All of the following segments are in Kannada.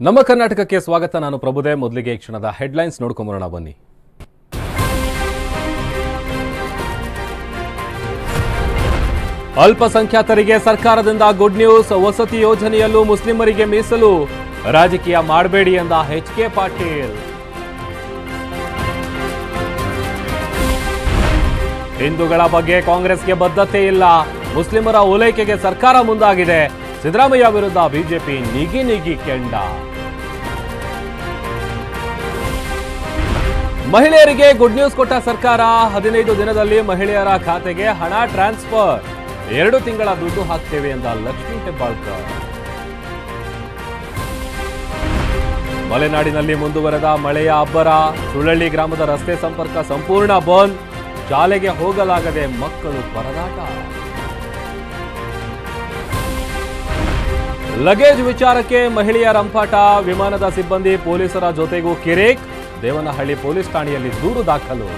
ನಮ್ಮ ಕರ್ನಾಟಕಕ್ಕೆ ಸ್ವಾಗತ. ನಾನು ಪ್ರಭುದೇ. ಮೊದಲಿಗೆ ಕ್ಷಣದ ಹೆಡ್ಲೈನ್ಸ್ ನೋಡ್ಕೊಂಬರೋಣ ಬನ್ನಿ. ಅಲ್ಪಸಂಖ್ಯಾತರಿಗೆ ಸರ್ಕಾರದಿಂದ ಗುಡ್ ನ್ಯೂಸ್ ವಸತಿ ಯೋಜನೆಯಲ್ಲೂ ಮುಸ್ಲಿಮರಿಗೆ ಮೀಸಲು. ರಾಜಕೀಯ ಮಾಡಬೇಡಿ ಎಂದ ಎಚ್ ಕೆ ಪಾಟೀಲ್. ಹಿಂದೂಗಳ ಬಗ್ಗೆ ಕಾಂಗ್ರೆಸ್ಗೆ ಬದ್ಧತೆ ಇಲ್ಲ. ಮುಸ್ಲಿಮರ ಓಲೈಕೆಗೆ ಸರ್ಕಾರ ಮುಂದಾಗಿದೆ. ಸಿದ್ದರಾಮಯ್ಯ ವಿರುದ್ಧ ಬಿಜೆಪಿ ನಿಗಿ ನಿಗಿ ಕೆಂಡ. ಮಹಿಳೆಯರಿಗೆ ಗುಡ್ ನ್ಯೂಸ್ ಕೊಟ್ಟ ಸರ್ಕಾರ ಹದಿನೈದು ದಿನದಲ್ಲಿ ಮಹಿಳೆಯರ ಖಾತೆಗೆ ಹಣ ಟ್ರಾನ್ಸ್ಫರ್ ಎರಡು ತಿಂಗಳ ದುಡ್ಡು ಹಾಕ್ತೇವೆ ಎಂದ ಲಕ್ಷ್ಮೀ ಹೆಬ್ಬಾಳ್ಕರ್. ಮಲೆನಾಡಿನಲ್ಲಿ ಮುಂದುವರೆದ ಮಳೆಯ ಅಬ್ಬರ. ಸುಳ್ಳಳ್ಳಿ ಗ್ರಾಮದ ರಸ್ತೆ ಸಂಪರ್ಕ ಸಂಪೂರ್ಣ ಬಂದ್ ಶಾಲೆಗೆ ಹೋಗಲಾಗದೆ ಮಕ್ಕಳು ಪರದಾಟ. ಲಗೇಜ್ ವಿಚಾರಕ್ಕೆ ಮಹಿಳೆಯ ರಂಪಾಟ. ವಿಮಾನದ ಸಿಬ್ಬಂದಿ ಪೊಲೀಸರ ಜೊತೆಗೂ ಕಿರೇಕ್. ದೇವನಹಳ್ಳಿ ಪೊಲೀಸ್ ಠಾಣೆಯಲ್ಲಿ ದೂರು ದಾಖಲು.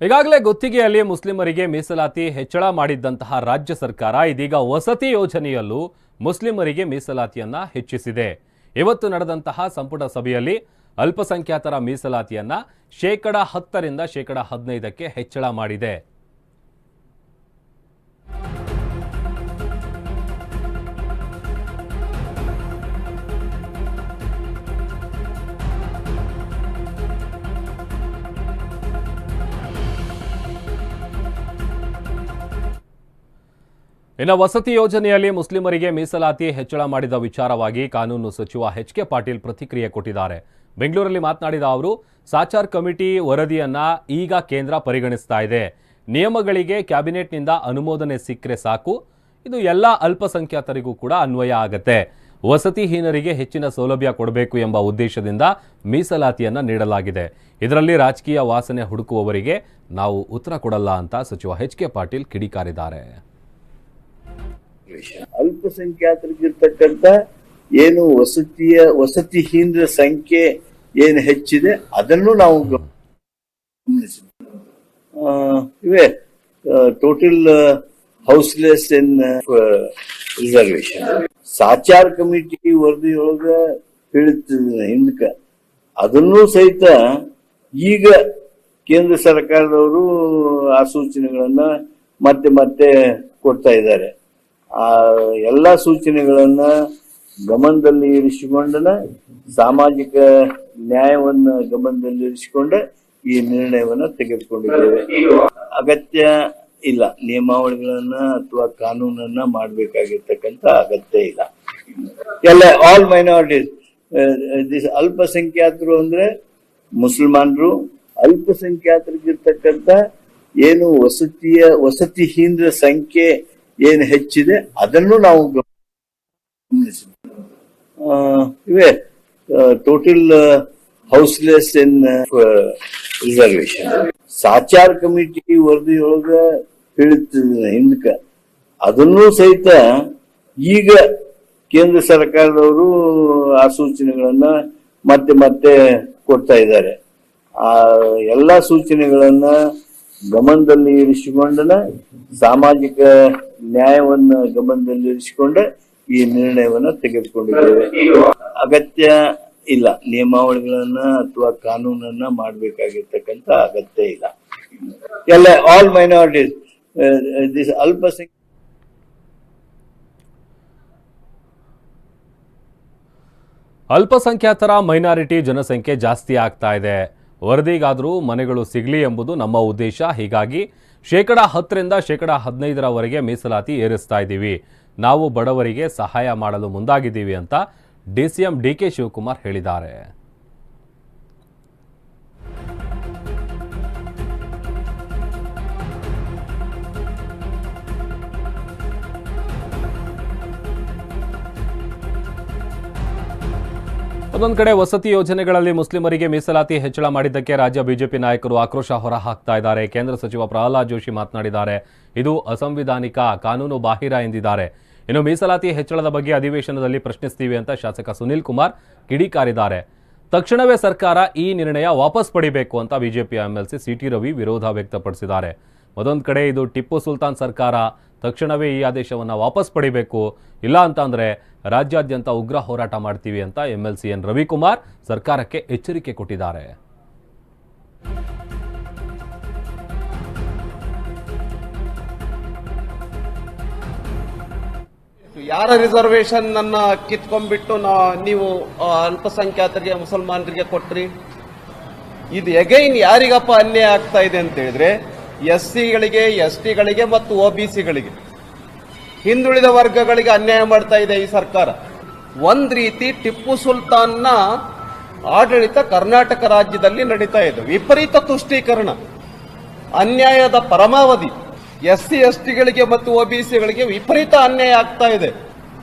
ಈಗಾಗಲೇ ಗುತ್ತಿಗೆಯಲ್ಲಿ ಮುಸ್ಲಿಮರಿಗೆ ಮೀಸಲಾತಿ ಹೆಚ್ಚಳ ಮಾಡಿದ್ದಂತಹ ರಾಜ್ಯ ಸರ್ಕಾರ ಇದೀಗ ವಸತಿ ಯೋಜನೆಯಲ್ಲೂ ಮುಸ್ಲಿಮರಿಗೆ ಮೀಸಲಾತಿಯನ್ನ ಹೆಚ್ಚಿಸಿದೆ. ಇವತ್ತು ನಡೆದಂತಹ ಸಂಪುಟ ಸಭೆಯಲ್ಲಿ ಅಲ್ಪಸಂಖ್ಯಾತರ ಮೀಸಲಾತಿಯನ್ನ ಶೇಕಡ ಹತ್ತರಿಂದ ಶೇಕಡ ಹದಿನೈದಕ್ಕೆ ಹೆಚ್ಚಳ ಮಾಡಿದೆ. ಇನ್ನು ವಸತಿ ಯೋಜನೆಯಲ್ಲಿ ಮುಸ್ಲಿಮರಿಗೆ ಮೀಸಲಾತಿ ಹೆಚ್ಚಳ ಮಾಡಿದ ವಿಚಾರವಾಗಿ ಕಾನೂನು ಸಚಿವ ಎಚ್ ಕೆ ಪಾಟೀಲ್ ಪ್ರತಿಕ್ರಿಯೆ ಕೊಟ್ಟಿದ್ದಾರೆ. ಬೆಂಗಳೂರಲ್ಲಿ ಮಾತನಾಡಿದ ಅವರು, ಸಾಚಾರ್ ಕಮಿಟಿ ವರದಿಯನ್ನ ಈಗ ಕೇಂದ್ರ ಪರಿಗಣಿಸ್ತಾ ಇದೆ. ನಿಯಮಗಳಿಗೆ ಕ್ಯಾಬಿನೆಟ್ನಿಂದ ಅನುಮೋದನೆ ಸಿಕ್ಕರೆ ಸಾಕು. ಇದು ಎಲ್ಲ ಅಲ್ಪಸಂಖ್ಯಾತರಿಗೂ ಕೂಡ ಅನ್ವಯ ಆಗತ್ತೆ. ವಸತಿಹೀನರಿಗೆ ಹೆಚ್ಚಿನ ಸೌಲಭ್ಯ ಕೊಡಬೇಕು ಎಂಬ ಉದ್ದೇಶದಿಂದ ಮೀಸಲಾತಿಯನ್ನು ನೀಡಲಾಗಿದೆ. ಇದರಲ್ಲಿ ರಾಜಕೀಯ ವಾಸನೆ ಹುಡುಕುವವರಿಗೆ ನಾವು ಉತ್ತರ ಕೊಡಲ್ಲ ಅಂತ ಸಚಿವ ಎಚ್ ಕೆ ಪಾಟೀಲ್ ಕಿಡಿಕಾರಿದ್ದಾರೆ. ಅಲ್ಪಸಂಖ್ಯಾತರಿಗಿರ್ತಕ್ಕಂಥ ಏನು ವಸತಿಯ, ವಸತಿಹೀನರ ಸಂಖ್ಯೆ ಏನು ಹೆಚ್ಚಿದೆ, ಅದನ್ನು ನಾವು ಇವೆ total houseless in reservation Sachar committee ವರದಿಯೊಳಗ ಹೇಳ್ತಿದ್ದ ಹಿಂದಕ. ಅದನ್ನು ಸಹಿತ ಈಗ ಕೇಂದ್ರ ಸರ್ಕಾರದವರು ಆ ಸೂಚನೆಗಳನ್ನ ಮತ್ತೆ ಮತ್ತೆ ಕೊಡ್ತಾ ಇದ್ದಾರೆ. ಆ, ಎಲ್ಲಾ ಸೂಚನೆಗಳನ್ನ ಗಮನದಲ್ಲಿ ಇರಿಸಿಕೊಂಡನ ಸಾಮಾಜಿಕ ನ್ಯಾಯವನ್ನ ಗಮನದಲ್ಲಿ ಇರಿಸಿಕೊಂಡ ಈ ನಿರ್ಣಯವನ್ನ ತೆಗೆದುಕೊಂಡಿದ್ದೇವೆ. ಅಗತ್ಯ ಇಲ್ಲ. ನಿಯಮಾವಳಿಗಳನ್ನ ಅಥವಾ ಕಾನೂನನ್ನ ಮಾಡ್ಬೇಕಾಗಿರ್ತಕ್ಕಂಥ ಅಗತ್ಯ ಇಲ್ಲ. ಎಲ್ಲ ಆಲ್ ಮೈನಾರಿಟೀಸ್ ದಿಸ್ ಅಲ್ಪಸಂಖ್ಯಾತರು ಅಂದ್ರೆ ಮುಸಲ್ಮಾನರು, ಅಲ್ಪಸಂಖ್ಯಾತರಿಗಿರ್ತಕ್ಕಂಥ ಏನು ವಸತಿಯ, ವಸತಿಹೀನರ ಸಂಖ್ಯೆ ಏನು ಹೆಚ್ಚಿದೆ ಅದನ್ನು ನಾವು ಗಮನಿಸಬೇಕು ಆ, ಇವೆ total houseless in reservation Sachar committee ವರದಿಯೊಳಗ ಹೇಳುತ್ತಿದ್ದೇನೆ ಹಿಂದಕ. ಅದನ್ನು ಸಹಿತ ಈಗ ಕೇಂದ್ರ ಸರ್ಕಾರದವರು ಆ ಸೂಚನೆಗಳನ್ನ ಮತ್ತೆ ಮತ್ತೆ ಕೊಡ್ತಾ ಇದ್ದಾರೆ. ಆ ಎಲ್ಲಾ ಸೂಚನೆಗಳನ್ನ ಗಮನದಲ್ಲಿ ಇರಿಸಿಕೊಂಡನ ಸಾಮಾಜಿಕ ನ್ಯಾಯವನ್ನ ಗಮನದಲ್ಲಿ ಇರಿಸಿಕೊಂಡ ಈ ನಿರ್ಣಯವನ್ನ ತೆಗೆದುಕೊಂಡಿದ್ದೇವೆ. ಅಗತ್ಯ ಇಲ್ಲ. ನಿಯಮಾವಳಿಗಳನ್ನ ಅಥವಾ ಕಾನೂನನ್ನ ಮಾಡಬೇಕಾಗಿರ್ತಕ್ಕಂತ ಅಗತ್ಯ ಇಲ್ಲ. ಎಲ್ಲ ಆಲ್ ಮೈನಾರಿಟೀಸ್ ದಿಸ್ ಅಲ್ಪಸಂಖ್ಯಾ ಅಲ್ಪಸಂಖ್ಯಾತರ ಮೈನಾರಿಟಿ ಜನಸಂಖ್ಯೆ ಜಾಸ್ತಿ ಆಗ್ತಾ ಇದೆ. ವರದಿಗಾದರೂ ಮನೆಗಳು ಸಿಗಲಿ ಎಂಬುದು ನಮ್ಮ ಉದ್ದೇಶ. ಹೀಗಾಗಿ ಶೇಕಡ ಹತ್ತರಿಂದ ಶೇಕಡ ಹದಿನೈದರವರೆಗೆ ಮೀಸಲಾತಿ ಏರಿಸ್ತಾ ಇದ್ದೀವಿ. ನಾವು ಬಡವರಿಗೆ ಸಹಾಯ ಮಾಡಲು ಮುಂದಾಗಿದ್ದೀವಿ ಅಂತ ಡಿಸಿಎಂ ಡಿಕೆ ಶಿವಕುಮಾರ್ ಹೇಳಿದ್ದಾರೆ. ಒಂದೊಂದು ಕಡೆ ವಸತಿ ಯೋಜನೆಗಳಲ್ಲಿ ಮುಸ್ಲಿಮರಿಗೆ ಮೀಸಲಾತಿ ಹೆಚ್ಚಳ ಮಾಡಿದ್ದಕ್ಕೆ ರಾಜ್ಯ ಬಿಜೆಪಿ ನಾಯಕರು ಆಕ್ರೋಶ ಹೊರಹಾಕ್ತಾ ಇದ್ದಾರೆ. ಕೇಂದ್ರ ಸಚಿವ ಪ್ರಹ್ಲಾದ್ ಜೋಶಿ ಮಾತನಾಡಿದ್ದಾರೆ. ಇದು ಅಸಂವಿಧಾನಿಕ, ಕಾನೂನು ಬಾಹಿರ ಎಂದಿದ್ದಾರೆ. ಇನ್ನು ಮೀಸಲಾತಿ ಹೆಚ್ಚಳದ ಬಗ್ಗೆ ಅಧಿವೇಶನದಲ್ಲಿ ಪ್ರಶ್ನಿಸ್ತೀವಿ ಅಂತ ಶಾಸಕ ಸುನಿಲ್ ಕುಮಾರ್ ಕಿಡಿಕಾರಿದ್ದಾರೆ. ತಕ್ಷಣವೇ ಸರ್ಕಾರ ಈ ನಿರ್ಣಯ ವಾಪಸ್ ಪಡಿಬೇಕು ಅಂತ ಬಿಜೆಪಿ ಎಂಎಲ್ಸಿ ಸಿಟಿ ರವಿ ವಿರೋಧ ವ್ಯಕ್ತಪಡಿಸಿದ್ದಾರೆ. ಮತ್ತೊಂದು ಕಡೆ ಇದು ಟಿಪ್ಪು ಸುಲ್ತಾನ್ ಸರ್ಕಾರ ತಕ್ಷಣವೇ ಈ ಆದೇಶವನ್ನು ವಾಪಸ್ ಪಡಿಬೇಕು. ಇಲ್ಲ ಅಂತ ಅಂದರೆ ರಾಜ್ಯಾದ್ಯಂತ ಉಗ್ರ ಹೋರಾಟ ಮಾಡ್ತೀವಿ ಅಂತ ಎಂ ಎಲ್ ರವಿಕುಮಾರ್ ಸರ್ಕಾರಕ್ಕೆ ಎಚ್ಚರಿಕೆ ಕೊಟ್ಟಿದ್ದಾರೆ. ಯಾರ ರಿಸರ್ವೇಶನ್ ನನ್ನ ಕಿತ್ಕೊಂಡ್ಬಿಟ್ಟು ನಾ ನೀವು ಅಲ್ಪಸಂಖ್ಯಾತರಿಗೆ, ಮುಸಲ್ಮಾನರಿಗೆ ಕೊಟ್ರಿ? ಇದು ಎಗೈನ್ ಯಾರಿಗಪ್ಪ ಅನ್ಯಾಯ ಆಗ್ತಾ ಇದೆ ಅಂತ ಹೇಳಿದ್ರೆ ಎಸ್ ಸಿಗಳಿಗೆ ಎಸ್ ಟಿಗಳಿಗೆ ಮತ್ತು ಒ ಬಿ ಸಿಗಳಿಗೆ. ಹಿಂದುಳಿದ ವರ್ಗಗಳಿಗೆ ಅನ್ಯಾಯ ಮಾಡ್ತಾ ಇದೆ ಈ ಸರ್ಕಾರ. ಒಂದ್ ರೀತಿ ಟಿಪ್ಪು ಸುಲ್ತಾನ್ನ ಆಡಳಿತ ಕರ್ನಾಟಕ ರಾಜ್ಯದಲ್ಲಿ ನಡೀತಾ ಇದೆ. ವಿಪರೀತ ತುಷ್ಟೀಕರಣ, ಅನ್ಯಾಯದ ಪರಮಾವಧಿ ಎಸ್ ಸಿ ಎಸ್ ಟಿಗಳಿಗೆ ಮತ್ತು ಒ ಬಿ ಸಿಗಳಿಗೆ ವಿಪರೀತ ಅನ್ಯಾಯ ಆಗ್ತಾ ಇದೆ.